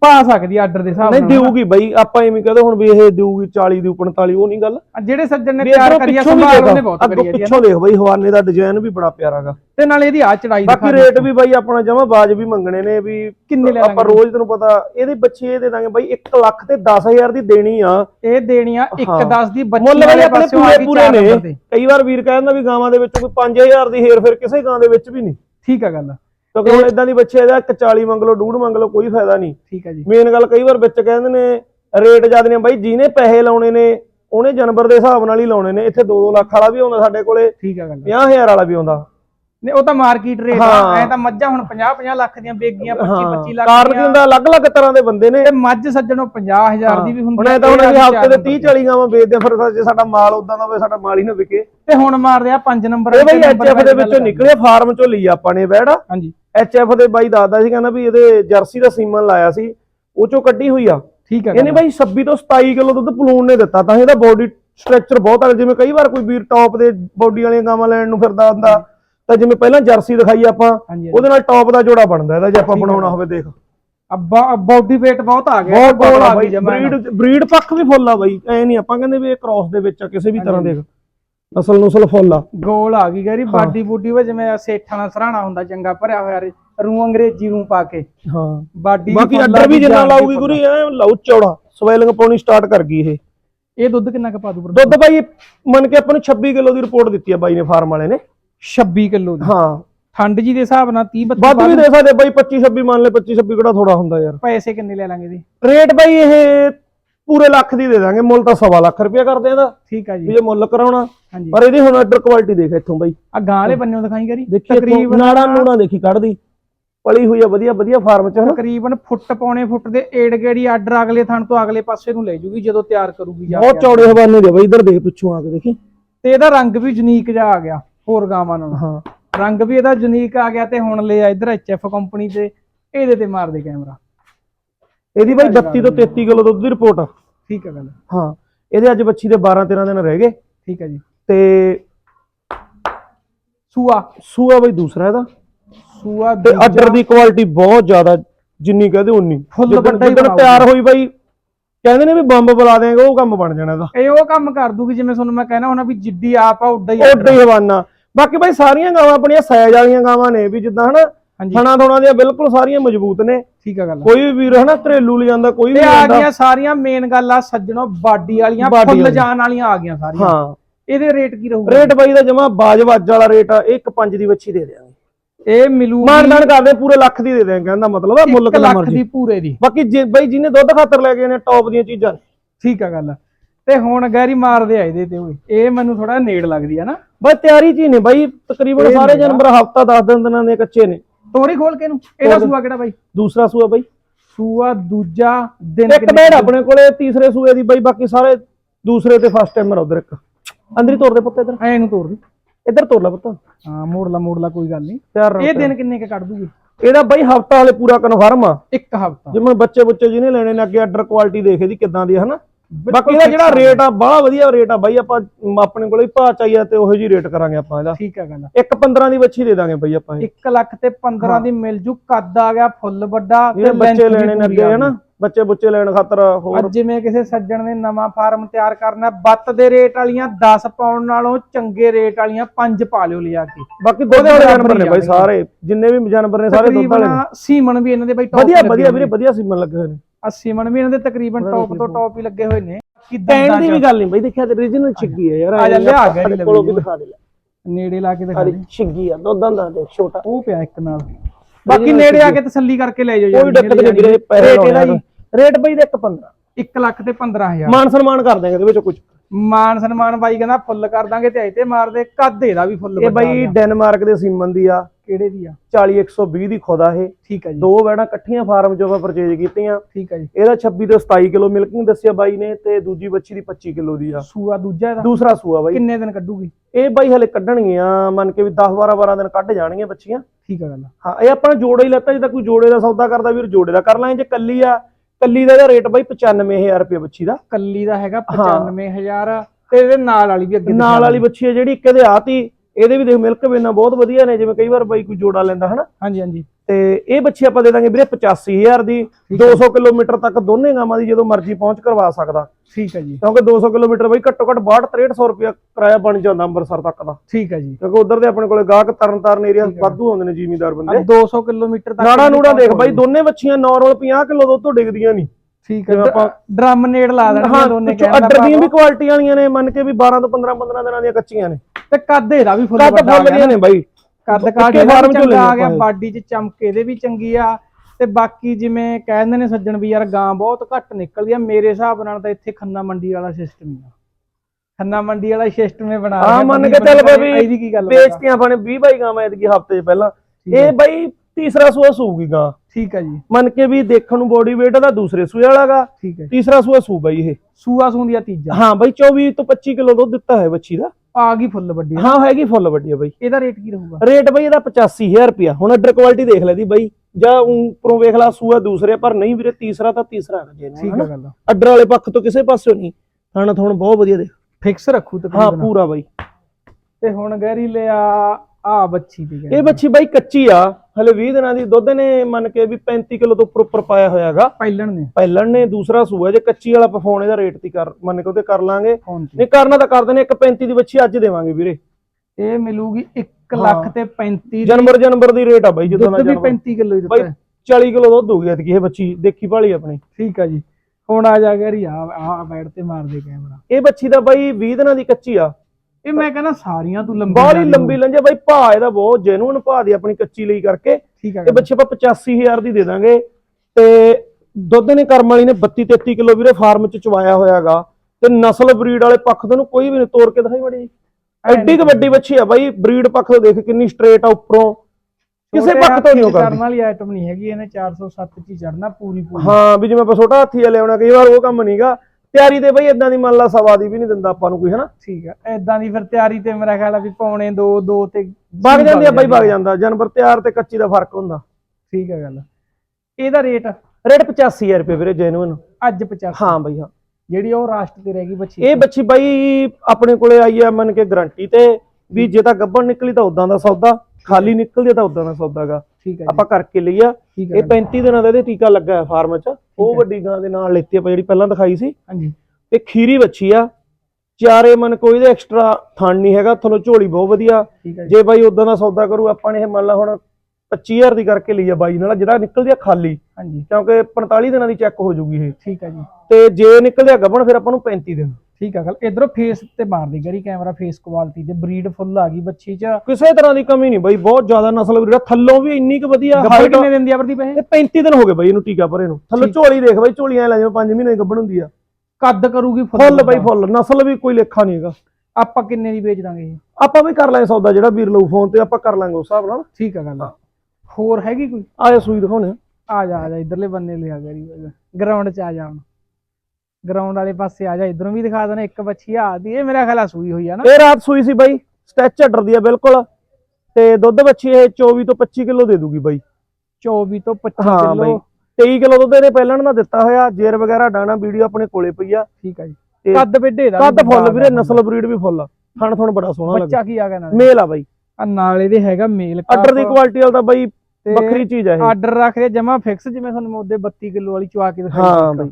[SPEAKER 1] ਪਾ ਸਕਦੀ ਆਰਡਰ ਦੇ ਹਿਸਾਬ
[SPEAKER 2] ਨਹੀਂ
[SPEAKER 1] ਨਾਲ।
[SPEAKER 2] ਦੇਊਗੀ ਬਾਈ ਆਪਾਂ ਐਵੇਂ ਕਹਦੇ ਹੁਣ ਵੀ ਇਹ ਦੇਊਗੀ 40 ਦੀ 45 ਉਹ ਨਹੀਂ ਗੱਲ।
[SPEAKER 1] ਆ ਜਿਹੜੇ ਸੱਜਣ ਨੇ ਤਿਆਰ
[SPEAKER 2] ਇੱਧਰੋਂ
[SPEAKER 1] ਕਰੀ ਆ
[SPEAKER 2] ਪਿੱਛੋਂ ਵੀ
[SPEAKER 1] ਸੰਭਾਲ ਉਹਨੇ ਬਹੁਤ ਕਰੀ ਆ ਜੀ।
[SPEAKER 2] ਪਿੱਛੋਂ ਦੇਖ ਬਾਈ ਹਵਾਨੇ ਦਾ ਡਿਜ਼ਾਈਨ ਵੀ ਬੜਾ ਪਿਆਰਾ ਗਾ।
[SPEAKER 1] ਤੇ ਨਾਲ ਇਹਦੀ ਆ ਚੜਾਈ
[SPEAKER 2] ਬਾਕੀ ਰੇਟ ਵੀ ਬਾਈ ਆਪਣਾ ਜਮਾ ਬਾਜ ਵੀ ਮੰਗਣੇ ਨੇ ਵੀ
[SPEAKER 1] ਕਿੰਨੇ ਲੈ
[SPEAKER 2] ਆਪਾਂ ਰੋਜ਼ ਤੈਨੂੰ ਪਤਾ ਇਹਦੇ ਬੱਚੇ ਇਹ ਦੇ ਦਾਂਗੇ ਬਾਈ 1 ਲੱਖ ਤੇ 10000 ਦੀ ਦੇਣੀ ਆ।
[SPEAKER 1] ਇਹ ਦੇਣੀਆਂ 1
[SPEAKER 2] ਹਾਂ।
[SPEAKER 1] 10 ਦੀ ਬੱਚੀ
[SPEAKER 2] ਮੁੱਲ ਬਾਈ ਆਪਣੇ
[SPEAKER 1] ਆ
[SPEAKER 2] ਪੂਰੇ ਪੂਰੇ ਨੇ। ਕਈ ਵਾਰ ਵੀਰ ਕਹਿੰਦਾ ਵੀ ਗਾਵਾਂ ਦੇ ਵਿੱਚੋਂ ਕੋਈ 5000 ਦੀ ਹੇਰ ਫੇਰ ਕਿਸੇ ਗਾਂ ਦੇ ਵਿੱਚ ਵੀ ਨਹੀਂ।
[SPEAKER 1] ਠੀਕ ਆ ਗੱਲ
[SPEAKER 2] ਕਿਉਂਕਿ ਹੁਣ ਇਦਾਂ ਦੀ ਬੱਚੇ ਇਹਦਾ ਇੱਕ 40 ਮੰਗ ਲਓ ਡੂਢ ਮੰਗ ਲਓ ਕੋਈ ਫਾਇਦਾ ਨਹੀਂ।
[SPEAKER 1] ਠੀਕ ਆ ਜੀ।
[SPEAKER 2] ਮੇਨ ਗੱਲ ਕਈ ਵਾਰ ਵਿੱਚ ਕਹਿੰਦੇ ਨੇ ਰੇਟ ਜ਼ਿਆਦਾ ਨੇ ਬਾਈ ਜਿਹਨੇ ਪੈਸੇ ਲਾਉਣੇ ਨੇ ਉਹਨੇ ਜਾਨਵਰ ਦੇ ਹਿਸਾਬ ਨਾਲ ਹੀ ਲਾਉਣੇ ਨੇ ਇੱਥੇ 2-2 ਲੱਖ ਵਾਲਾ ਵੀ ਆਉਂਦਾ ਸਾਡੇ ਕੋਲੇ
[SPEAKER 1] ਠੀਕ ਆ ਗੱਲ
[SPEAKER 2] 50000 ਵਾਲਾ ਵੀ ਆਉਂਦਾ।
[SPEAKER 1] ਨੇ ਉਹ ਤਾਂ ਮਾਰਕੀਟ ਰੇਟ ਆ।
[SPEAKER 2] ਹਾਂ।
[SPEAKER 1] ਐ ਤਾਂ ਮੱਝਾਂ ਹੁਣ 50 50 ਲੱਖ ਦੀਆਂ ਵੇਗੀਆਂ 25 25 ਲੱਖ
[SPEAKER 2] ਕਾਰਨ ਕੀ ਹੁੰਦਾ ਅਲੱਗ-ਅਲੱਗ ਤਰ੍ਹਾਂ ਦੇ ਬੰਦੇ ਨੇ।
[SPEAKER 1] ਤੇ ਮੱਝ ਸੱਜਣੋਂ 50000 ਦੀ ਵੀ ਹੁੰਦੀ
[SPEAKER 2] ਹੁਣ ਤਾਂ ਅਸੀਂ
[SPEAKER 1] ਆ
[SPEAKER 2] ਹਫ਼ਤੇ ਦੇ
[SPEAKER 1] ਚਾਰ
[SPEAKER 2] 30 40 ਗਾਵਾਂ ਵੇਚਦੇ ਫਿਰ ਜੇ ਸਾਡਾ ਮਾਲ ਉਦਾਂ ਦਾ ਹੋਵੇ ਸਾਡਾ ਮਾਲ ਹੀ ਨਾ ਵਿਕੇ।
[SPEAKER 1] ਤੇ ਹੁਣ ਮਾਰਦੇ ਆ 5 ਨੰਬਰ
[SPEAKER 2] ਇਹ ਬਾਈ ਐਚਐਫ ਦੇ ਵਿੱਚੋਂ ਨਿਕਲੇ ਫਾਰਮ ਚੋਂ ਲਈ ਆਪਾਂ ਨੇ ਬੈੜ
[SPEAKER 1] ਹਾਂਜੀ।
[SPEAKER 2] ਐਚਐਫ ਦੇ ਬਾਈ ਦੱਸਦਾ ਸੀ ਕਹਿੰਦਾ ਵੀ ਇਹਦੇ ਜਰਸੀ ਦਾ ਸੀਮਨ ਲਾਇਆ ਸੀ ਉਹ ਚੋਂ ਕੱਢੀ ਹੋਈ ਆ।
[SPEAKER 1] ਠੀਕ ਆ
[SPEAKER 2] ਇਹਨੇ ਬਾਈ 26 ਤੋਂ 27 ਕਿਲੋ ਦੁੱਧ ਪਲੂਣ ਨੇ ਦਿੱਤਾ ਤਾਂ ਇਹਦਾ ਬੋਡੀ ਸਟਰਕਚਰ ਬਹੁਤ ਆ। ਜਿਵੇਂ ਕਈ ਵਾਰ ਕੋਈ ਵੀਰ ਟੌਪ ਦੇ ਬੋਡੀ ਵਾਲੀਆਂ ਗਾਵਾਂ ਲੈਣ ਨੂੰ ਫਿਰਦਾ ਹੁੰਦਾ ਤਾਂ ਜਿਵੇਂ ਪਹਿਲਾਂ ਜਰਸੀ ਦਿਖਾਈ ਆਪਾਂ
[SPEAKER 1] ਹਾਂਜੀ
[SPEAKER 2] ਉਹਦੇ ਨਾਲ ਟੌਪ ਦਾ ਜੋੜਾ ਬਣਦਾ ਇਹਦਾ ਜੇ ਆਪਾਂ ਬਣਾਉਣਾ ਹੋਵੇ ਦੇਖ।
[SPEAKER 1] ਅੱਬਾ ਬੋਡੀ weight ਬਹੁਤ ਆ ਗਿਆ
[SPEAKER 2] ਬਹੁਤ
[SPEAKER 1] ਗੋਲ ਆ
[SPEAKER 2] ਬਾਈ ਬਰੀਡ ਬਰੀਡ ਪੱਖ ਵੀ ਫੁੱਲ ਆ ਬਾਈ ਐ ਨਹੀਂ ਆਪਾਂ ਕਹਿੰਦੇ ਵੀ ਇਹ ਕ੍ਰਾਸ ਦੇ ਵਿੱਚ ਆ ਕਿਸੇ ਵੀ ਤਰ੍ਹਾਂ ਦੇਖ। ਨਸਲ ਨੁਸਲ ਫੁੱਲ ਆ।
[SPEAKER 1] ਗੋਲ ਆ ਗਈ ਗੈਰੀ ਬਾਡੀ ਬੂਡੀ ਵਾ ਜਿਵੇਂ ਸੇਠਾਂ ਦਾ ਸਰਾਣਾ ਹੁੰਦਾ ਚੰਗਾ ਭਰਿਆ ਹੋਇਆ ਰੇ ਰੂ ਅੰਗਰੇਜ਼ੀ ਰੂ ਪਾ ਕੇ।
[SPEAKER 2] ਹਾਂ।
[SPEAKER 1] ਬਾਡੀ
[SPEAKER 2] ਬਾਕੀ ਅੱਡਰ ਵੀ ਜਿੰਨਾ ਲਾਊਗੀ ਗੁਰੀ ਐ ਲਾਉ ਚੌੜਾ ਸਵੈਲਿੰਗ ਪਾਉਣੀ ਸਟਾਰਟ ਕਰ ਗਈ ਇਹ।
[SPEAKER 1] ਇਹ ਦੁੱਧ ਕਿੰਨਾ ਕੁ ਪਾ ਦੂ
[SPEAKER 2] ਦੁੱਧ ਬਾਈ ਮੰਨ ਕੇ ਆਪਾਂ ਨੂੰ 26 ਕਿਲੋ ਦੀ ਰਿਪੋਰਟ ਦਿੱਤੀ ਆ ਬਾਈ ਨੇ ਫਾਰਮ ਵਾਲੇ ਨੇ।
[SPEAKER 1] 26 ਕਿਲੋ ਦੀ।
[SPEAKER 2] ਹਾਂ।
[SPEAKER 1] ਠੰਡ ਜੀ ਦੇ ਹਿਸਾਬ ਨਾਲ 30 32
[SPEAKER 2] ਵੱਧ ਵੀ ਦੇ ਸਕਦੇ ਬਾਈ 25 26 ਮੰਨ ਲੈ 25 26 ਕਿਹੜਾ ਥੋੜਾ ਹੁੰਦਾ ਯਾਰ।
[SPEAKER 1] ਪੈਸੇ ਕਿੰਨੇ ਲੈ ਲਾਂਗੇ ਜੀ?
[SPEAKER 2] ਰੇਟ ਬਾਈ ਇਹ ਪੂਰੇ ਲੱਖ ਦੀ ਦੇ ਦਾਂਗੇ ਮੁੱਲ ਤਾਂ ਸਵਾ ਲੱਖ ਰੁਪਇਆ ਕਰਦੇ ਇਹਦਾ।
[SPEAKER 1] ਠੀਕ ਆ ਜੀ।
[SPEAKER 2] ਜੇ ਮੁੱਲ ਕਰਾਉਣਾ ਪਰ ਇਹਦੀ ਹੁਣ ਆਰਡਰ ਕੁਆਲਿਟੀ ਦੇਖ ਇੱਥੋਂ ਬਾਈ।
[SPEAKER 1] ਆ ਗਾਂ ਵਾਲੇ ਬੰਨਿਓ ਦਿਖਾਈ ਕਰੀ।
[SPEAKER 2] ਤਕਰੀਬਨ ਨਾੜਾ ਨੂੜਾ ਦੇਖੀ ਕੱਢਦੀ। ਪਲੀ ਹੋਈ ਆ ਵਧੀਆ ਵਧੀਆ ਫਾਰਮ ਚ
[SPEAKER 1] ਤਕਰੀਬਨ ਫੁੱਟ ਪੌਣੇ ਫੁੱਟ ਦੇ ਏੜ ਗੇੜੀ ਆਰਡਰ ਅਗਲੇ ਥਣ ਤੋਂ ਅਗਲੇ ਪਾਸੇ ਨੂੰ ਲੈ ਜੂਗੀ ਜਦੋਂ ਤਿਆਰ ਕਰੂਗੀ ਜਾ
[SPEAKER 2] ਬਹੁਤ ਚੌੜੇ ਹਵਾਨੇ ਦੇ ਬਾਈ ਇਧਰ ਦੇਖ ਪਿੱਛੋਂ ਆ ਕੇ ਦੇਖੀ।
[SPEAKER 1] ਤੇ ਇਹਦਾ ਰੰਗ ਵੀ ਯੂਨੀਕ ਜਿਹਾ ਆ ਗਿਆ। ਹੋਰ ਗਾਵਾਂ ਨਾਲੋਂ
[SPEAKER 2] ਹਾਂ।
[SPEAKER 1] ਰੰਗ ਵੀ ਇਹਦਾ ਯੂਨੀਕ ਆ ਗਿਆ ਤੇ ਹੁਣ ਲਿਆ ਇਧਰ ਐਚਐਫ ਕੰਪਨੀ ਤੇ ਇਹਦੇ ਤੇ ਮਾਰ ਦੇ ਕੈਮਰਾ
[SPEAKER 2] ਇਹਦੀ ਬਾਈ 32 ਤੋਂ 33 ਕਿਲੋ ਦੁੱਧ ਦੀ ਰਿਪੋਰਟ ਆ।
[SPEAKER 1] ਠੀਕ ਆ ਗੱਲ।
[SPEAKER 2] ਹਾਂ ਇਹਦੇ ਅੱਜ ਬੱਚੀ ਦੇ 12 13 ਦਿਨ ਰਹਿ ਗਏ।
[SPEAKER 1] ਠੀਕ ਆ ਜੀ।
[SPEAKER 2] ਤੇ
[SPEAKER 1] ਸੂਆ।
[SPEAKER 2] ਸੂਆ ਬਾਈ ਦੂਸਰਾ ਇਹਦਾ।
[SPEAKER 1] ਸੂਆ
[SPEAKER 2] ਤੇ ਆਰਡਰ ਦੀ ਕੁਆਲਿਟੀ ਬਹੁਤ ਜ਼ਿਆਦਾ ਜਿੰਨੀ ਕਹਦੇ ਉਨੀ।
[SPEAKER 1] ਫੁੱਲ ਵੱਡਾ ਹੀ।
[SPEAKER 2] ਤਿਆਰ ਹੋਈ ਬਾਈ ਕਹਿੰਦੇ ਨੇ ਵੀ ਬੰਬ ਬੁਲਾ ਦੇਗਾ ਉਹ ਕੰਮ ਬਣ ਜਾਣਾ ਇਹਦਾ।
[SPEAKER 1] ਇਹ ਉਹ ਕੰਮ ਕਰ ਦੂਗੀ ਜਿਵੇਂ ਤੁਹਾਨੂੰ ਮੈਂ ਕਹਿਣਾ ਹੁੰਦਾ ਵੀ ਜਿੱਡੀ ਆਪ ਆ ਉੱਡਾ ਹੀ
[SPEAKER 2] ਓਡਾ ਹੀ ਹਵਾਨਾ। ਬਾਕੀ ਬਾਈ ਸਾਰੀਆਂ ਗਾਵਾਂ ਆਪਣੀਆਂ ਸਾਈਜ਼ ਵਾਲੀਆਂ ਗਾਵਾਂ ਨੇ ਵੀ ਜਿੱਦਾਂ ਹਨਾ ਥਣਾ ਥੋਣਾ ਦੀਆਂ ਬਿਲਕੁਲ ਸਾਰੀਆਂ ਮਜ਼ਬੂਤ ਨੇ।
[SPEAKER 1] ਠੀਕ ਆ ਗੱਲ
[SPEAKER 2] ਕੋਈ ਵੀ ਵੀਰ ਹਨਾ ਘਰੇਲੂ ਲੈ ਜਾਂਦਾ ਕੋਈ ਵੀ
[SPEAKER 1] ਆ ਗਈਆਂ ਸਾਰੀਆਂ ਮੇਨ ਗੱਲ ਆ ਸੱਜਣੋ ਬਾਡੀ ਵਾਲੀਆਂ ਫੁੱਲ। ਜਾਨ ਵਾਲੀਆਂ ਆ ਗਈਆਂ ਸਾਰੀਆਂ।
[SPEAKER 2] ਹਾਂ।
[SPEAKER 1] ਇਹਦੇ ਰੇਟ ਕੀ ਰਹੂਗਾ?
[SPEAKER 2] ਰੇਟ ਬਾਈ ਦਾ ਜਮਾ ਬਾਜ ਵੱਜ ਵਾਲਾ ਰੇਟ ਆ ਇਹ ਇੱਕ ਪੰਜ ਦੀ ਬੱਚੀ ਦੇ ਦਿਆਂਗੇ।
[SPEAKER 1] ਇਹ ਮਿਲੂਗੀ
[SPEAKER 2] ਮਾਨਦਾਨ ਕਰਦੇ ਪੂਰੇ ਲੱਖ ਦੀ ਦੇ ਦਿਆਂਗੇ ਕਹਿੰਦਾ ਮਤਲਬ ਆ ਮੁੱਲ
[SPEAKER 1] 1
[SPEAKER 2] ਕਿੰਨਾ
[SPEAKER 1] ਲੱਖ
[SPEAKER 2] ਮਰਜ਼ੀ।
[SPEAKER 1] ਦੀ ਪੂਰੇ ਦੀ।
[SPEAKER 2] ਬਾਕੀ ਜੇ ਬਾਈ ਜਿਹਨੇ ਦੁੱਧ ਖਾਤਰ ਲੈ ਗਏ ਨੇ ਟੌਪ ਦੀਆਂ ਚੀਜ਼ਾਂ
[SPEAKER 1] ਠੀਕ ਆ ਗੱਲ ਤੇ ਹੁਣ ਗੈਰੀ ਮਾਰਦੇ ਆ ਇਹਦੇ ਤੇ ਓਏ ਇਹ ਮੈਨੂੰ ਥੋੜਾ ਨੇੜ ਲੱਗਦੀ ਆ ਨਾ।
[SPEAKER 2] ਬਾਈ ਤਿਆਰੀ ਚ ਹੀ ਨੇ ਬਾਈ ਤਕਰੀਬਨ ਸਾਰੇ। ਜਾਨਵਰ ਹਫਤਾ 10 ਦਿਨ ਦਿਨਾਂ ਦੇ ਕੱਚੇ ਨੇ।
[SPEAKER 1] ਤੋਰੀ ਖੋਲ ਕੇ ਨੂੰ ਇਹਦਾ ਸੂਆ ਕਿਹੜਾ ਬਾਈ?
[SPEAKER 2] ਦੂਸਰਾ ਸੂਆ ਬਾਈ।
[SPEAKER 1] ਸੂਆ ਦੂਜਾ ਦਿਨ
[SPEAKER 2] ਇੱਕ ਬੈੜ ਆਪਣੇ ਕੋਲੇ ਤੀਸਰੇ ਸੂਏ ਦੀ ਬਾਈ ਬਾਕੀ ਸਾਰੇ ਦੂਸਰੇ ਤੇ ਫਸਟ ਟਾਈਮਰ ਉਧਰ ਇੱਕ। ਅੰਦਰ ਹੀ ਤੋਰ ਦੇ ਪੁੱਤ ਇੱਧਰ।
[SPEAKER 1] ਐ ਨੂੰ ਤੋਰ ਦੀ।
[SPEAKER 2] ਇੱਧਰ ਤੋਰ ਲੈ ਪੁੱਤ।
[SPEAKER 1] ਹਾਂ ਮੋੜ ਲਾ ਮੋੜ ਲਾ ਕੋਈ ਗੱਲ ਨਹੀਂ। ਇਹ ਦਿਨ ਕਿੰਨੇ ਕ ਕੱਢ ਦੂਗੀ?
[SPEAKER 2] ਇਹਦਾ ਬਾਈ ਹਫਤਾ ਵਾਲੇ ਪੂਰਾ ਕਨਫਰਮ ਆ।
[SPEAKER 1] ਇੱਕ ਹਫਤਾ।
[SPEAKER 2] ਜਿਵੇਂ ਬੱਚੇ ਬੱਚੇ ਜਿਹਨੇ ਲੈਣੇ ਨੇ ਅੱਗੇ ਆਰਡਰ ਕੁਆਲਿਟੀ ਦੇਖ ਇਹਦੀ ਕਿੱਦਾਂ ਦੀ ਹਨਾ? ਬਾਕੀ ਇਹਦਾ ਜਿਹੜਾ ਰੇਟ ਆ ਬੜਾ ਵਧੀਆ ਰੇਟ ਆ ਬਾਈ ਆਪਾਂ ਆਪਣੇ ਕੋਲੇ ਭਾਅ ਚਾਹੀਏ ਤੇ ਉਹੋ ਜੀ ਰੇਟ ਕਰਾਂਗੇ ਆਪਾਂ ਇਹਦਾ।
[SPEAKER 1] ਠੀਕ ਆ ਗੱਲ
[SPEAKER 2] ਇੱਕ 15 ਦੀ ਬੱਚੀ ਦੇ ਦਾਂਗੇ ਬਾਈ ਆਪਾਂ ਇਹ।
[SPEAKER 1] 1 ਲੱਖ ਤੇ 15 ਦੀ ਮਿਲ ਜੂ ਕੱਦ ਆ ਗਿਆ ਫੁੱਲ ਵੱਡਾ length
[SPEAKER 2] ਬੱਚੇ ਲੈਣੇ ਨੇ ਅੱਗੇ ਹਨਾ? ਬੱਚੇ ਬੁੱਚੇ ਲੈਣ ਖਾਤਰ ਹੋਰ।
[SPEAKER 1] ਅੱਜ ਜਿਵੇਂ ਕਿਸੇ ਸੱਜਣ ਨੇ ਨਵਾਂ ਫਾਰਮ ਤਿਆਰ ਕਰਨਾ ਬੱਤ ਦੇ ਰੇਟ ਵਾਲੀਆਂ 10 ਪਾਉਣ ਨਾਲੋਂ ਚੰਗੇ ਰੇਟ ਵਾਲੀਆਂ 5 ਪਾ ਲਿਓ ਲਿਆ ਕੇ।
[SPEAKER 2] ਬਾਕੀ ਦੁੱਧ ਵਾਲੇ ਜਾਨਵਰ ਨੇ
[SPEAKER 1] ਹੀ
[SPEAKER 2] ਬਾਈ ਸਾਰੇ ਜਿੰਨੇ ਵੀ ਜਾਨਵਰ ਨੇ ਸਾਰੇ ਦੁੱਧ ਵਾਲੇ
[SPEAKER 1] ਸੀਮਨ ਵੀ ਇਹਨਾਂ ਦੇ ਬਾਈ top
[SPEAKER 2] ਵਧੀਆ ਵਧੀਆ ਵੀਰੇ। ਵਧੀਆ ਸੀਮਨ ਲੱਗੇ ਹੋਏ ਨੇ।
[SPEAKER 1] ਆ ਸੀਮਨ ਵੀ ਇਹਨਾਂ ਦੇ ਤਕਰੀਬਨ ਟੌਪ ਤੋਂ। ਟੌਪ ਹੀ ਲੱਗੇ ਹੋਏ ਨੇ। ਕਿ
[SPEAKER 2] ਕਹਿਣ
[SPEAKER 1] ਦੰਦਾਂ
[SPEAKER 2] ਦੀ ਵੀ ਗੱਲ ਨਹੀਂ ਬਾਈ ਦੇਖਿਆ ਤੇ ਰੀਜਨਲ ਛਿੱਗੀ ਹੈ ਯਾਰ
[SPEAKER 1] ਆ ਜਾ, ਲਿਆ
[SPEAKER 2] ਸਾਡੇ
[SPEAKER 1] ਲੈ
[SPEAKER 2] ਕੋਲੋਂ ਵੀ ਦਿਖਾ ਦੇ ਲੈ।
[SPEAKER 1] ਨੇੜੇ ਲਾ ਕੇ ਦਿਖਾ ਦੇ।
[SPEAKER 2] ਛਿੱਗੀ ਆ ਦੁੱਧਾਂ ਦਾ ਦੇਖ ਛੋਟਾ।
[SPEAKER 1] ਉਹ ਪਿਆ ਇੱਕ ਨਾਲ। ਬਾਕੀ ਨੇੜੇ ਆ ਕੇ ਤਸੱਲੀ ਕਰਕੇ ਲੈ ਜਾਓ
[SPEAKER 2] ਕੋਈ ਦਿੱਕਤ ਨਹੀਂ ਵੀਰੇ
[SPEAKER 1] ਰੇਟ ਇਹਦਾ
[SPEAKER 2] ਲਾਉਣੇ ਰੇਟ ਬਾਈ ਦਾ 1.15
[SPEAKER 1] 1 ਲੱਖ ਤੇ 15000
[SPEAKER 2] ਮਾਨ ਸਨਮਾਨ ਕਰ ਦਾਂਗੇ ਇਹਦੇ ਵਿੱਚ ਕੁਝ
[SPEAKER 1] ਮਾਨ ਸਨਮਾਨ ਬਾਈ ਕਹਿੰਦਾ ਫੁੱਲ ਕਰ ਦਾਂਗੇ ਤੇ ਤੇ ਮਾਰਦੇ ਕੱਦ ਇਹਦਾ ਵੀ ਫੁੱਲ
[SPEAKER 2] ਇਹ ਬਾਈ। ਡੈਨਮਾਰਕ ਦੇ ਸੀਮਨ ਦੀ ਆ।
[SPEAKER 1] ਕਿਹੜੇ ਦੀ ਆ?
[SPEAKER 2] 40 120 ਦੀ ਖੁਦਾ ਇਹ।
[SPEAKER 1] ਠੀਕ ਆ ਜੀ।
[SPEAKER 2] ਦੋ ਵੈੜਾਂ ਇਕੱਠੀਆਂ ਫਾਰਮ ਚੋਂ ਆਪਾਂ ਪਰਚੇਜ ਕੀਤੀਆਂ।
[SPEAKER 1] ਠੀਕ ਆ ਜੀ।
[SPEAKER 2] ਇਹਦਾ 26 ਤੋਂ 27 ਕਿਲੋ ਮਿਲਕਿੰਗ ਦੱਸਿਆ ਬਾਈ ਨੇ ਤੇ ਦੂਜੀ ਬੱਚੀ ਦੀ 25 ਕਿਲੋ ਦੀ ਆ।
[SPEAKER 1] ਸੂਆ ਦੂਜਾ ਇਹਦਾ?
[SPEAKER 2] ਦੂਸਰਾ ਸੂਆ ਬਾਈ।
[SPEAKER 1] ਕਿੰਨੇ ਦਿਨ ਕੱਢੂਗੀ?
[SPEAKER 2] ਇਹ ਬਾਈ ਹਲੇ ਕੱਢਣਗੀਆਂ ਮੰਨ ਕੇ ਵੀ 10 12 12 ਦਿਨ ਕੱਢ ਜਾਣਗੀਆਂ ਬੱਚੀਆਂ।
[SPEAKER 1] ਠੀਕ ਆ ਗੱਲ
[SPEAKER 2] ਹਾਂ ਇਹ ਆਪਾਂ ਜੋੜੇ ਹੀ ਲੈਤਾ ਜਿੱਦਾਂ ਕੋਈ ਜੋੜੇ ਦਾ ਸੌਦਾ ਕਰਦਾ ਵੀਰ ਜੋੜੇ ਦਾ ਕਰ ਲਾਂਗੇ ਜੇ ਕੱਲੀ ਆ ਕੱਲੀ ਦਾ ਇਹਦਾ ਰੇਟ ਬਾਈ 95000 ਰੁਪਏ ਬੱਚੀ ਦਾ।
[SPEAKER 1] ਕੱਲੀ ਦਾ ਹੈਗਾ
[SPEAKER 2] ਹਾਂ।
[SPEAKER 1] 95000 ਤੇ ਇਹਦੇ ਨਾਲ ਵਾਲੀ ਵੀ ਅੱਗੇ
[SPEAKER 2] ਨਾਲ ਵਾਲੀ ਬੱਚੀ ਹੈ ਜਿਹੜੀ ਇੱਕ ਇਹਦੇ ਆਤੀ ਇਹਦੇ ਵੀ ਦੇਖ ਮਿਲਕ ਵੇਨਾ ਬਹੁਤ ਵਧੀਆ ਨੇ ਜਿਵੇਂ ਕਈ ਵਾਰ ਬਾਈ ਕੋਈ ਜੋੜਾ ਲੈਂਦਾ ਹਨਾ?
[SPEAKER 1] ਹਾਂਜੀ ਹਾਂਜੀ।
[SPEAKER 2] ਤੇ ਇਹ ਬੱਚੀ ਆਪਾਂ ਦੇ ਦਾਂਗੇ ਵੀਰੇ 85000 ਦੀ 200 ਕਿਲੋਮੀਟਰ ਤੱਕ ਦੋਨੇ ਗਾਵਾਂ ਦੀ ਜਦੋਂ ਮਰਜ਼ੀ ਪਹੁੰਚ ਕਰਵਾ ਸਕਦਾ।
[SPEAKER 1] ਠੀਕ ਆ ਜੀ।
[SPEAKER 2] ਕਿਉਂਕਿ 200 ਕਿਲੋਮੀਟਰ ਬਾਈ ਘੱਟੋ ਘੱਟ 62 6300 ਰੁਪਇਆ ਕਿਰਾਇਆ ਬਣ ਜਾਂਦਾ ਅੰਮ੍ਰਿਤਸਰ ਤੱਕ ਦਾ।
[SPEAKER 1] ਠੀਕ ਆ ਜੀ।
[SPEAKER 2] ਕਿਉਂਕਿ ਉਧਰ ਦੇ ਆਪਣੇ ਕੋਲੇ ਗਾਹਕ ਤਰਨ ਤਾਰਨ ਏਰੀਆ ਵਾਧੂ ਆਉਂਦੇ ਨੇ ਜ਼ਿਮੀਦਾਰ ਬੰਦੇ।
[SPEAKER 1] 200 ਕਿਲੋਮੀਟਰ ਤੱਕ
[SPEAKER 2] ਨਾੜਾ ਨੂੜਾ ਦੇਖ ਬਾਈ ਦੋਨੇ ਬੱਚੀਆਂ ਨਾਰਮਲ 50 ਕਿਲੋ ਦੁੱਧ ਤੋਂ ਡਿੱਗਦੀਆਂ ਨਹੀਂ।
[SPEAKER 1] ਠੀਕ ਆ
[SPEAKER 2] ਆਪਾਂ-
[SPEAKER 1] ਡਰਮ ਨੇੜ ਲਾ ਦੇਣਗੇ
[SPEAKER 2] ਹਾਂ
[SPEAKER 1] ਦੋਨੇ
[SPEAKER 2] ਪਿੱਛੋਂ
[SPEAKER 1] ਕਹਿਣ ਦਾ
[SPEAKER 2] ਅੱਡਰ ਦੀਆਂ ਵੀ। ਕੁਆਲਿਟੀ ਵਾਲੀਆਂ ਨੇ ਮੰਨ ਕੇ ਵੀ 12 ਤੋਂ 15 15 ਦਿਨਾਂ ਦੀਆਂ ਕੱਚੀਆਂ ਨੇ।
[SPEAKER 1] ਤੇ ਕੱਦ ਇਹਦਾ ਵੀ ਫੁੱਲ
[SPEAKER 2] ਕੱਦ
[SPEAKER 1] ਵੱਡਾ ਆ
[SPEAKER 2] ਫੁੱਲ ਦੀਆਂ ਨੇ ਬਾਈ।
[SPEAKER 1] ਕੱਦ ਕਾਠ ਇਹਦਾ
[SPEAKER 2] ਫਾਰਮ
[SPEAKER 1] ਵੀ
[SPEAKER 2] ਚੋਂ
[SPEAKER 1] ਚੰਗਾ ਆ ਗਿਆ। ਬਾਡੀ 'ਚ ਚਮਕ ਇਹਦੇ ਵੀ ਚੰਗੀ ਆ ਤੇ ਬਾਕੀ ਜਿਵੇਂ ਕਹਿੰਦੇ ਨੇ ਸੱਜਣ ਵੀ ਯਾਰ ਗਾਂ ਬਹੁਤ ਘੱਟ ਨਿਕਲਦੀ ਆ ਮੇਰੇ ਹਿਸਾਬ ਨਾਲ ਤਾਂ ਇੱਥੇ ਖੰਨਾ ਮੰਡੀ ਵਾਲਾ ਸਿਸਟਮ ਹੀ ਆ। ਖੰਨਾ ਮੰਡੀ ਵਾਲਾ ਸਿਸਟਮ ਹੀ ਬਣਾ
[SPEAKER 2] ਹਾਂ ਮੰਨ ਕੇ ਚੱਲ
[SPEAKER 1] ਬਣੀ
[SPEAKER 2] ਬਈ
[SPEAKER 1] ਇਹਦੀ ਕੀ ਗੱਲ
[SPEAKER 2] ਆਪਾਂ ਨੇ 20 ਬਾਈ ਗਾਵਾਂ ਐਤਕੀ ਹਫ਼ਤੇ 'ਚ ਪਹਿਲਾਂ। ਇਹ ਬਾਈ ਤੀਸਰਾ ਸੂਆ ਸੂਗੀ ਗਾਂ।
[SPEAKER 1] ਠੀਕ ਆ ਜੀ।
[SPEAKER 2] ਮੰਨ ਕੇ ਵੀ ਦੇਖਣ ਨੂੰ ਬੋਡੀ weight ਦਾ ਦੂਸਰੇ ਸੂਏ ਵਾਲਾਗਾ ਤੀਸਰਾ ਸੂਆ ਸੂ ਬਾਈ ਇਹ।
[SPEAKER 1] ਸੂਆ ਸੂੰਦੀ ਆ ਤੀਜਾ।
[SPEAKER 2] ਹਾਂ ਬਾਈ 24 ਤੋਂ 25 ਕਿਲੋ ਦੁੱਧ ਦਿੱਤਾ ਹੈ ਬੱਚੀ ਦਾ।
[SPEAKER 1] ਆ ਗਈ ਫੁੱਲ ਵੱਡੀ।
[SPEAKER 2] ਹਾਂ ਹੈਗੀ ਫੁੱਲ ਵੱਡੀ ਆ ਬਾਈ।
[SPEAKER 1] ਇਹਦਾ ਰੇਟ ਕੀ ਰਹੂਗਾ?
[SPEAKER 2] ਰੇਟ ਬਾਈ ਇਹਦਾ 85000 ਰੁਪਿਆ ਹੁਣ ਅੱਡਰ ਕੁਆਲਿਟੀ ਦੇਖ ਲੈ ਦੀ ਬਾਈ। ਜਾਂ ਉੱਪਰੋਂ ਵੇਖ ਲਾ ਸੂਆ ਦੂਸਰੇ ਪਰ ਨਹੀਂ ਵੀਰੇ ਤੀਸਰਾ ਤਾਂ ਤੀਸਰਾ ਹੈ ਜੇ
[SPEAKER 1] ਠੀਕ ਗੱਲ
[SPEAKER 2] ਅੱਡਰ ਵਾਲੇ ਪੱਖ ਤੋਂ ਕਿਸੇ ਪਾਸਿਓਂ ਨਹੀਂ। ਥਾਣਾ ਥੋਣ ਬਹੁਤ ਵਧੀਆ ਦੇ
[SPEAKER 1] ਫਿਕਸ ਰੱਖੂ
[SPEAKER 2] ਹਾਂ
[SPEAKER 1] ਤਕਰੀਬਨ
[SPEAKER 2] ਪੂਰਾ ਬਾਈ।
[SPEAKER 1] ਤੇ ਹੁਣ ਗਹਿਰੀ ਲਿਆ ਆ ਬੱਚੀ ਦੀ
[SPEAKER 2] ਇਹ ਬੱਚੀ ਬਾਈ ਕੱਚੀ ਆ ਹਲੇ 20 ਦਿਨਾਂ ਦੀ ਦੁੱਧ ਨੇ ਮੰਨ ਕੇ ਵੀ 35 ਕਿਲੋ ਤੋਂ ਉੱਪਰ ਉੱਪਰ ਪਾਇਆ ਹੋਇਆਗਾ
[SPEAKER 1] ਪਹਿਲਣ ਨੇ।
[SPEAKER 2] ਪਹਿਲਣ ਨੇ ਦੂਸਰਾ ਸੂਆ ਜੇ ਕੱਚੀ ਵਾਲਾ ਪਫੋਨ ਇਹਦਾ ਰੇਟ ਤੇ ਕਰ ਮੰਨ ਕੇ ਉਹਤੇ ਕਰ ਲਾਂਗੇ।
[SPEAKER 1] ਤੇ।
[SPEAKER 2] ਨਹੀਂ ਕਰਨਾ ਤਾਂ ਕਰ ਦਿੰਦੇ ਇੱਕ 35 ਦੀ ਬੱਚੀ ਅੱਜ ਦੇਵਾਂਗੇ ਵੀਰੇ।
[SPEAKER 1] ਇਹ ਮਿਲੂਗੀ 1
[SPEAKER 2] ਹਾਂ।
[SPEAKER 1] ਲੱਖ ਤੇ 35 ਦੀ।
[SPEAKER 2] ਜਨਵਰ ਜਨਵਰ ਦੀ ਰੇਟ ਆ ਬਾਈ ਜਦੋਂ ਦਾ
[SPEAKER 1] ਵੀ
[SPEAKER 2] ਜਨਵਰ।
[SPEAKER 1] 35 ਕਿਲੋ ਹੀ
[SPEAKER 2] ਬਾਈ
[SPEAKER 1] ਦਿੱਤਾ। ਹੈ।
[SPEAKER 2] 40 ਕਿਲੋ ਦੁੱਧ ਹੋ ਗਿਆ ਐਤਕੀ ਇਹ ਬੱਚੀ ਦੇਖੀ ਭਾਲੀ ਆਪਣੀ।
[SPEAKER 1] ਠੀਕ ਆ ਜੀ। ਹੁਣ ਆ ਜਾ ਗਹਿਰੀ ਆ ਆ ਬੈਠ ਤੇ ਮਾਰ ਦੇ ਕੈਮਰਾ।
[SPEAKER 2] ਇਹ ਬੱਚੀ ਦਾ ਬਾਈ 20 ਦਿਨਾਂ ਦੀ ਕੱਚੀ ਆ।
[SPEAKER 1] ਇਹ ਮੈਂ ਕਹਿੰਦਾ ਸਾਰੀਆਂ ਤੂੰ ਲੰਬੀ ਜਾਣੀ
[SPEAKER 2] ਲੰਬੀ ਲੰਜੇ ਬਾਈ ਭਾਅ ਇਹਦਾ ਬਹੁਤ ਜੈਨੂਨ ਭਾਅ ਦੀ ਆਪਣੀ ਕੱਚੀ ਲਈ ਕਰਕੇ
[SPEAKER 1] ਠੀਕ ਆ
[SPEAKER 2] ਇਹ ਬੱਚੇ ਆਪਾਂ 85000 ਦੀ ਦੇ ਦਾਂਗੇ। ਤੇ ਦੁੱਧ ਨੇ ਕਰਮ ਵਾਲੀ ਨੇ 32 33 ਕਿਲੋ ਵੀਰੇ ਫਾਰਮ ਚ ਚਵਾਇਆ ਹੋਇਆਗਾ। ਤੇ ਨਸਲ ਬਰੀਡ ਵਾਲੇ ਪੱਖ ਤੋਂ ਨੂੰ ਕੋਈ ਵੀ ਨਹੀਂ ਤੋੜ ਕੇ ਦਿਖਾਈ ਮੜੀ ਐਡੀ ਕੁ ਵੱਡੀ ਬੱਚੀ ਆ ਬਾਈ ਬਰੀਡ ਪੱਖ ਤੋਂ ਦੇਖ ਕਿੰਨੀ ਸਟ੍ਰੇਟ ਆ ਉੱਪਰੋਂ। ਕਿਸੇ ਪੱਖ ਤੋਂ ਨਹੀਂ ਉਹ ਕਰਦੀ।
[SPEAKER 1] ਕਰਨ ਵਾਲੀ ਆਈਟਮ ਨਹੀਂ ਹੈਗੀ ਇਹਨੇ 407 ਚ ਹੀ ਚੜਨਾ ਪੂਰੀ ਪੂਰੀ।
[SPEAKER 2] ਹਾਂ ਵੀ ਜਿਵੇਂ ਆਪਾਂ ਛੋਟਾ ਹਾਥੀ ਆ ਲਿਆਉਣਾ ਕਈ ਵਾਰ ਉਹ ਕੰਮ ਨਹੀਂਗਾ ਤਿਆਰੀ ਤੇ ਬਈ ਇਦਾਂ ਦੀ ਮੰਨ ਲਾ ਸਵਾ ਦੀ ਵੀ ਨਹੀਂ ਦਿੰਦਾ ਆਪਾਂ ਨੂੰ ਕੋਈ ਹਨਾ?
[SPEAKER 1] ਠੀਕ ਆ ਐਦਾਂ ਦੀ ਫਿਰ ਤਿਆਰੀ ਤੇ ਮੇਰਾ ਖਿਆਲ ਆ ਵੀ ਪੌਣੇ 2 2 ਤੇ
[SPEAKER 2] ਵਗ ਜਾਂਦੀ ਆ ਬਾਈ ਵਗ ਜਾਂਦਾ। ਜਾਨਵਰ ਤਿਆਰ ਤੇ ਕੱਚੀ ਦਾ ਫ਼ਰਕ ਹੁੰਦਾ।
[SPEAKER 1] ਠੀਕ ਆ ਗੱਲ। ਇਹਦਾ ਰੇਟ?
[SPEAKER 2] ਰੇਟ 85000 ਰੁਪਏ ਵੀਰੇ ਜੈਨੂਨ
[SPEAKER 1] ਅੱਜ 50
[SPEAKER 2] ਹਾਂ ਬਾਈ ਹਾਂ।
[SPEAKER 1] ਜਿਹੜੀ ਉਹ ਰਾਸ਼ਟ ਤੇ ਰਹਿ ਗਈ ਬੱਚੀ।
[SPEAKER 2] ਇਹ ਬੱਚੀ ਬਾਈ ਆਪਣੇ ਕੋਲੇ ਆਈ ਆ ਮੰਨ ਕੇ ਗਰੰਟੀ ਤੇ ਵੀ ਜੇ ਤਾਂ ਗੱਭਣ ਨਿਕਲੀ ਤਾਂ ਉਦਾਂ ਦਾ ਸੌਦਾ। ਖਾਲੀ ਨਿਕਲਦੀ ਆ ਤਾਂ ਉਦਾਂ ਦਾ ਸੌਦਾਗਾ
[SPEAKER 1] ਠੀਕ ਜੀ।
[SPEAKER 2] ਆਪਾਂ ਕਰਕੇ ਲਈ ਆ
[SPEAKER 1] ਠੀਕ
[SPEAKER 2] ਇਹ
[SPEAKER 1] ਆ
[SPEAKER 2] 35 ਦਿਨਾਂ ਦਾ ਇਹਦੇ ਟੀਕਾ ਲੱਗਾ ਹੈ ਫਾਰਮ 'ਚ। ਉਹ ਵੱਡੀ ਗਾਂ ਦੇ ਨਾਲ ਲੈਤੀ ਆਪਾਂ ਜਿਹੜੀ ਪਹਿਲਾਂ ਦਿਖਾਈ ਸੀ।
[SPEAKER 1] ਹਾਂਜੀ।
[SPEAKER 2] ਤੇ ਖੀਰੀ ਬੱਚੀ ਆ। ਚਾਰੇ ਮਨ ਕੋਈ ਦੇ ਐਕਸਟਰਾ ਥਣ ਨਹੀਂ ਹੈਗਾ। ਤੁਹਾਨੂੰ ਝੋਲੀ ਬਹੁਤ ਵਧੀਆ।
[SPEAKER 1] ਜੀ।
[SPEAKER 2] ਜੇ ਬਾਈ ਉਦਾਂ ਦਾ ਸੌਦਾ ਕਰੂ ਆਪਾਂ ਨੇ ਇਹ ਮੰਨ ਲਾ ਹੁਣ 25000 ਦੀ ਕਰਕੇ ਲਈ ਆ ਬਾਈ ਨਾਲ। ਜਿਹੜਾ ਨਿਕਲਦੀ ਆ ਖਾਲੀ।
[SPEAKER 1] ਹਾਂਜੀ।
[SPEAKER 2] ਕਿਉਂਕਿ 45 ਦਿਨਾਂ ਦੀ ਚੈੱਕ ਹੋ ਜੂਗੀ ਇਹ।
[SPEAKER 1] ਠੀਕ ਆ ਜੀ।
[SPEAKER 2] ਤੇ ਜੇ ਨਿਕਲਦੇ ਆ ਗੱਭਣ ਫਿਰ ਆਪਾਂ ਨੂੰ 35 ਦਿਨ।
[SPEAKER 1] ਠੀਕ ਆ ਗੱਲ? ਇਧਰੋਂ ਫੇਸ ਤੇ ਮਾਰ ਦੀ ਗਰੀ ਕੈਮਰਾ ਫੇਸ ਕੁਆਲਿਟੀ ਤੇ ਬਰੀਡ ਫੁੱਲ ਆ ਗਈ ਬੱਚੀ ਚ।
[SPEAKER 2] ਕਿਸੇ ਤਰ੍ਹਾਂ ਦੀ ਕਮੀ ਨਹੀਂ ਬਾਈ ਬਹੁਤ ਜ਼ਿਆਦਾ ਨਸਲ ਵੀਰਾ ਥੱਲੋਂ ਵੀ ਇੰਨੀ ਕੁ ਵਧੀਆ height-
[SPEAKER 1] ਕਿੰਨੇ ਦਿੰਦੀ ਆ ਵਰਦੀ ਪੈਸੇ?
[SPEAKER 2] ਇਹ 35 ਦਿਨ ਹੋ ਗਏ ਬਾਈ ਇਹਨੂੰ ਟੀਕਾ ਭਰੇ ਨੂੰ। ਥੱਲੋਂ। ਝੋਲੀ ਦੇਖ ਬਾਈ ਝੋਲੀਆਂ ਐਂ ਲੈ ਜਿਵੇਂ 5 ਮਹੀਨੇ ਗੱਭਣ ਹੁੰਦੀ ਆ।
[SPEAKER 1] ਕੱਦ ਕਰੂਗੀ
[SPEAKER 2] ਫੁੱਲ ਬਾਈ ਫੁੱਲ ਨਸਲ ਵੀ ਕੋਈ ਲੇਖਾ ਨਹੀਂ ਹੈਗਾ।
[SPEAKER 1] ਆਪਾਂ ਕਿੰਨੇ ਦੀ ਵੇਚ ਦਾਂਗੇ?
[SPEAKER 2] ਆਪਾਂ ਵੀ ਕਰ ਲਾਂਗੇ ਸੌਦਾ ਜਿਹੜਾ ਵੀਰ ਲਊ ਫੋਨ ਤੇ ਆਪਾਂ ਕਰ ਲਾਂਗੇ ਉਸ ਹਿਸਾਬ ਨਾਲ।
[SPEAKER 1] ਠੀਕ ਆ ਗੱਲ ਹੋਰ ਹੈਗੀ ਕੋਈ?
[SPEAKER 2] ਆਏ ਸੂਈ ਦਿਖਾਉਣੇ ਆ।
[SPEAKER 1] ਆ ਜਾ ਆ ਜਾ ਇਧਰਲੇ ਬੰਨੇ ਲਿਆ ਗਰੀ ਗਰਾਊਂਡ 'ਚ ਆ ਜਾ ਗਰਾਊਂਡ ਵਾਲੇ ਪਾਸੇ ਆ ਜਾ ਇਧਰੋਂ ਵੀ ਦਿਖਾ ਦੇਣਾ ਇੱਕ ਬੱਚੀ ਆ ਦੀ ਇਹ ਮੇਰਾ ਖਿਆਲ ਆ ਸੂਈ ਹੋਈ ਆ ਨਾ।
[SPEAKER 2] ਇਹ ਰਾਤ ਸੂਈ ਸੀ ਬਾਈ ਸਟੈਚ ਅੱਡਰ ਦੀ ਆ ਬਿਲਕੁਲ। ਤੇ ਦੁੱਧ ਬੱਚੀ ਇਹ 24 ਤੋਂ 25 ਕਿਲੋ ਦੇ ਦੂਗੀ ਬਾਈ।
[SPEAKER 1] 24 ਤੋਂ 25
[SPEAKER 2] ਹਾਂ
[SPEAKER 1] ਕਿਲੋ।
[SPEAKER 2] ਬਾਈ 23 ਕਿਲੋ ਦੁੱਧ ਇਹਨੇ ਪਹਿਲਾਂ ਨਾ ਦਿੱਤਾ ਹੋਇਆ ਜੇਰ ਵਗੈਰਾ ਡਾਣਾ ਵੀਡੀਓ ਆਪਣੇ ਕੋਲੇ ਪਈ ਆ।
[SPEAKER 1] ਠੀਕ ਆ ਜੀ। ਕੱਦ ਵੱਡੇ ਦਾ
[SPEAKER 2] ਕੱਦ ਫੁੱਲ ਵੀਰੇ। ਨਸਲ ਬਰੀਡ ਵੀ ਫੁੱਲ ਆ। ਥਣ ਬੜਾ ਸੋਹਣਾ ਲੱਗਾ
[SPEAKER 1] ਬੱਚਾ ਕੀ ਆ ਗਿਆ ਨਾਲ?
[SPEAKER 2] ਮੇਲ ਆ ਬਾਈ।
[SPEAKER 1] ਆ ਨਾਲ ਇਹਦੇ ਹੈਗਾ ਮੇਲ
[SPEAKER 2] ਅੱਡਰ ਦੀ ਕੁਆਲਿਟੀ ਵਾਲਾ ਤਾਂ ਬਾਈ ਵੱਖਰੀ ਚੀਜ਼ ਆ ਇਹ।
[SPEAKER 1] ਆਰਡਰ ਰੱਖ ਦੇ ਜਮਾ ਫਿਕਸ ਜਿਵੇਂ ਤੁਹਾਨੂੰ ਉਹਦੇ 32 ਕਿਲੋ ਵਾਲੀ ਚਵਾ ਕੇ ਦਿਖਾਈ
[SPEAKER 2] ਹਾਂ। ਬਾਈ।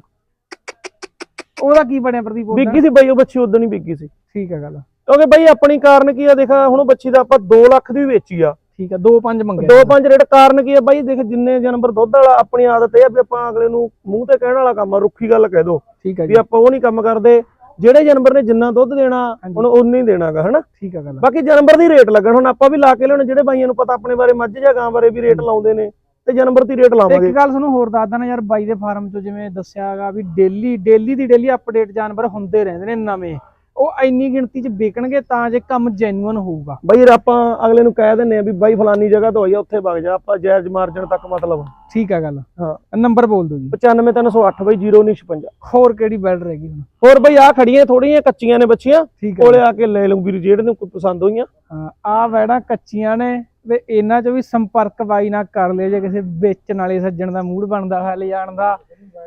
[SPEAKER 1] ਉਹਦਾ ਕੀ ਬਣਿਆ ਪ੍ਰਦੀਪ ਉਹਦਾ?
[SPEAKER 2] ਬਿੱਗੀ ਸੀ ਬਾਈ ਉਹ ਬੱਚੀ ਉਦੋਂ ਨਹੀਂ ਬਿੱਗੀ ਸੀ।
[SPEAKER 1] ਠੀਕ ਆ ਗੱਲ।
[SPEAKER 2] ਕਿਉਂਕਿ ਬਾਈ ਆਪਣੀ ਕਾਰਨ ਕੀ ਆ ਦੇਖ ਹੁਣ ਉਹ ਬੱਚੀ ਦਾ ਆਪਾਂ 2 ਲੱਖ ਦੀ ਵੇਚੀ ਆ।
[SPEAKER 1] ਠੀਕ ਆ 2-5 ਮੰਗਿਆ।
[SPEAKER 2] 2-5 ਰੇਟ ਕਾਰਨ ਕੀ ਆ ਬਾਈ ਦੇਖ ਜਿੰਨੇ ਜਾਨਵਰ ਦੁੱਧ ਵਾਲਾ ਆਪਣੀ ਆਦਤ ਇਹ ਆ ਵੀ ਆਪਾਂ ਅਗਲੇ ਨੂੰ ਮੂੰਹ ਤੇ ਕਹਿਣ ਵਾਲਾ ਕੰਮ ਆ ਰੁੱਖੀ ਗੱਲ ਕਹਿ ਦੋ।
[SPEAKER 1] ਠੀਕ ਆ
[SPEAKER 2] ਵੀ ਆਪਾਂ ਉਹ ਨਹੀਂ ਕੰਮ ਕਰਦੇ ਜਿਹੜੇ ਜਾਨਵਰ ਨੇ ਜਿੰਨਾ ਦੁੱਧ ਦੇਣਾ
[SPEAKER 1] ਹਾਂਜੀ।
[SPEAKER 2] ਹੁਣ ਉਨਾ ਹੀ ਦੇਣਾਗਾ ਹਨਾ?
[SPEAKER 1] ਠੀਕ ਆ ਗੱਲ।
[SPEAKER 2] ਬਾਕੀ ਜਾਨਵਰ ਦੀ ਰੇਟ ਲੱਗਣ ਹੁਣ ਆਪਾਂ ਵੀ ਲਾ ਕੇ ਲਿਆਉਣੇ ਜਿਹੜੇ ਬਾਈਆਂ ਨੂੰ ਪਤਾ ਆਪਣੇ ਬਾਰੇ ਮੱਝ ਜਾਂ ਗਾਂ ਬਾਰੇ ਵੀ ਰੇਟ ਲਾਉਂਦੇ ਨੇ। ਤੇ ਜਾਨਵਰ ਦੀ ਰੇਟ ਲਾਵਾਂਗੇ।
[SPEAKER 1] ਇੱਕ ਗੱਲ ਤੁਹਾਨੂੰ ਹੋਰ ਦੱਸਦਾ ਨਾ ਯਾਰ ਬਾਈ ਦੇ ਫਾਰਮ ਤੋਂ ਜਿਵੇਂ ਦੱਸਿਆਗਾ ਵੀ ਡੇਲੀ ਡੇਲੀ ਦੀ ਡੇਲੀ ਅਪਡੇਟ ਜਾਨਵਰ ਹੁੰਦੇ ਰਹਿੰਦੇ ਨੇ ਨਵੇਂ। ਉਹ ਇੰਨੀ ਗਿਣਤੀ 'ਚ ਵਿਕਣਗੇ ਤਾਂ ਜੇ ਕੰਮ ਜੈਨੂਅਨ ਹੋਊਗਾ।
[SPEAKER 2] ਬਾਈ ਆਪਾਂ ਅਗਲੇ ਨੂੰ ਕਹਿ ਦਿੰਨੇ ਆ ਵੀ ਬਾਈ ਫਲਾਨੀ ਜਗ੍ਹਾ ਤੋਂ ਆਈ ਆ ਉੱਥੇ ਵਗ ਜਾ ਆਪਾਂ ਜਾਇਜ਼ ਮਾਰਜਨ ਤੱਕ ਮਤਲਬ।
[SPEAKER 1] ਠੀਕ ਆ ਗੱਲ।
[SPEAKER 2] ਹਾਂ।
[SPEAKER 1] ਨੰਬਰ ਬੋਲ ਦਿਓ ਜੀ।
[SPEAKER 2] 95308 ਬਾਈ 0956
[SPEAKER 1] ਹੋਰ ਕਿਹੜੀ ਬੈਲਟ ਰਹਿ ਗਈ ਹੁਣ?
[SPEAKER 2] ਹੋਰ ਬਾਈ ਆ ਖੜੀਆਂ ਥੋੜੀਆਂ ਕੱਚੀਆਂ ਨੇ ਬੱਚੀਆਂ। ਕੋਲੇ ਆ ਕੇ ਲੈ ਲਊ ਵੀਰ ਜਿਹੜੇ ਨੂੰ ਕੋਈ ਪਸੰਦ ਹੋਈਆਂ।
[SPEAKER 1] ਹਾਂ ਆ ਵੈੜਾਂ ਕੱਚੀਆਂ ਨੇ ਤੇ ਇਹਨਾਂ 'ਚ ਵੀ ਸੰਪਰਕ ਬਾਈ ਨਾਲ ਕਰ ਲਿਓ, ਜੇ ਕਿਸੇ ਵੇਚਣ ਵਾਲੇ ਸੱਜਣ ਦਾ ਮੂਡ ਬਣਦਾ ਹੈ, ਲਿਜਾਣ ਦਾ।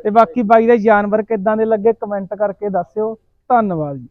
[SPEAKER 1] ਤੇ ਬਾਕੀ ਬਾਈ ਦੇ ਜਾਨਵਰ ਕਿੱਦਾਂ ਦੇ ਲੱਗੇ ਕਮੈਂਟ ਕਰਕੇ ਦੱਸਿਓ। ਧੰਨਵਾਦ ਜੀ।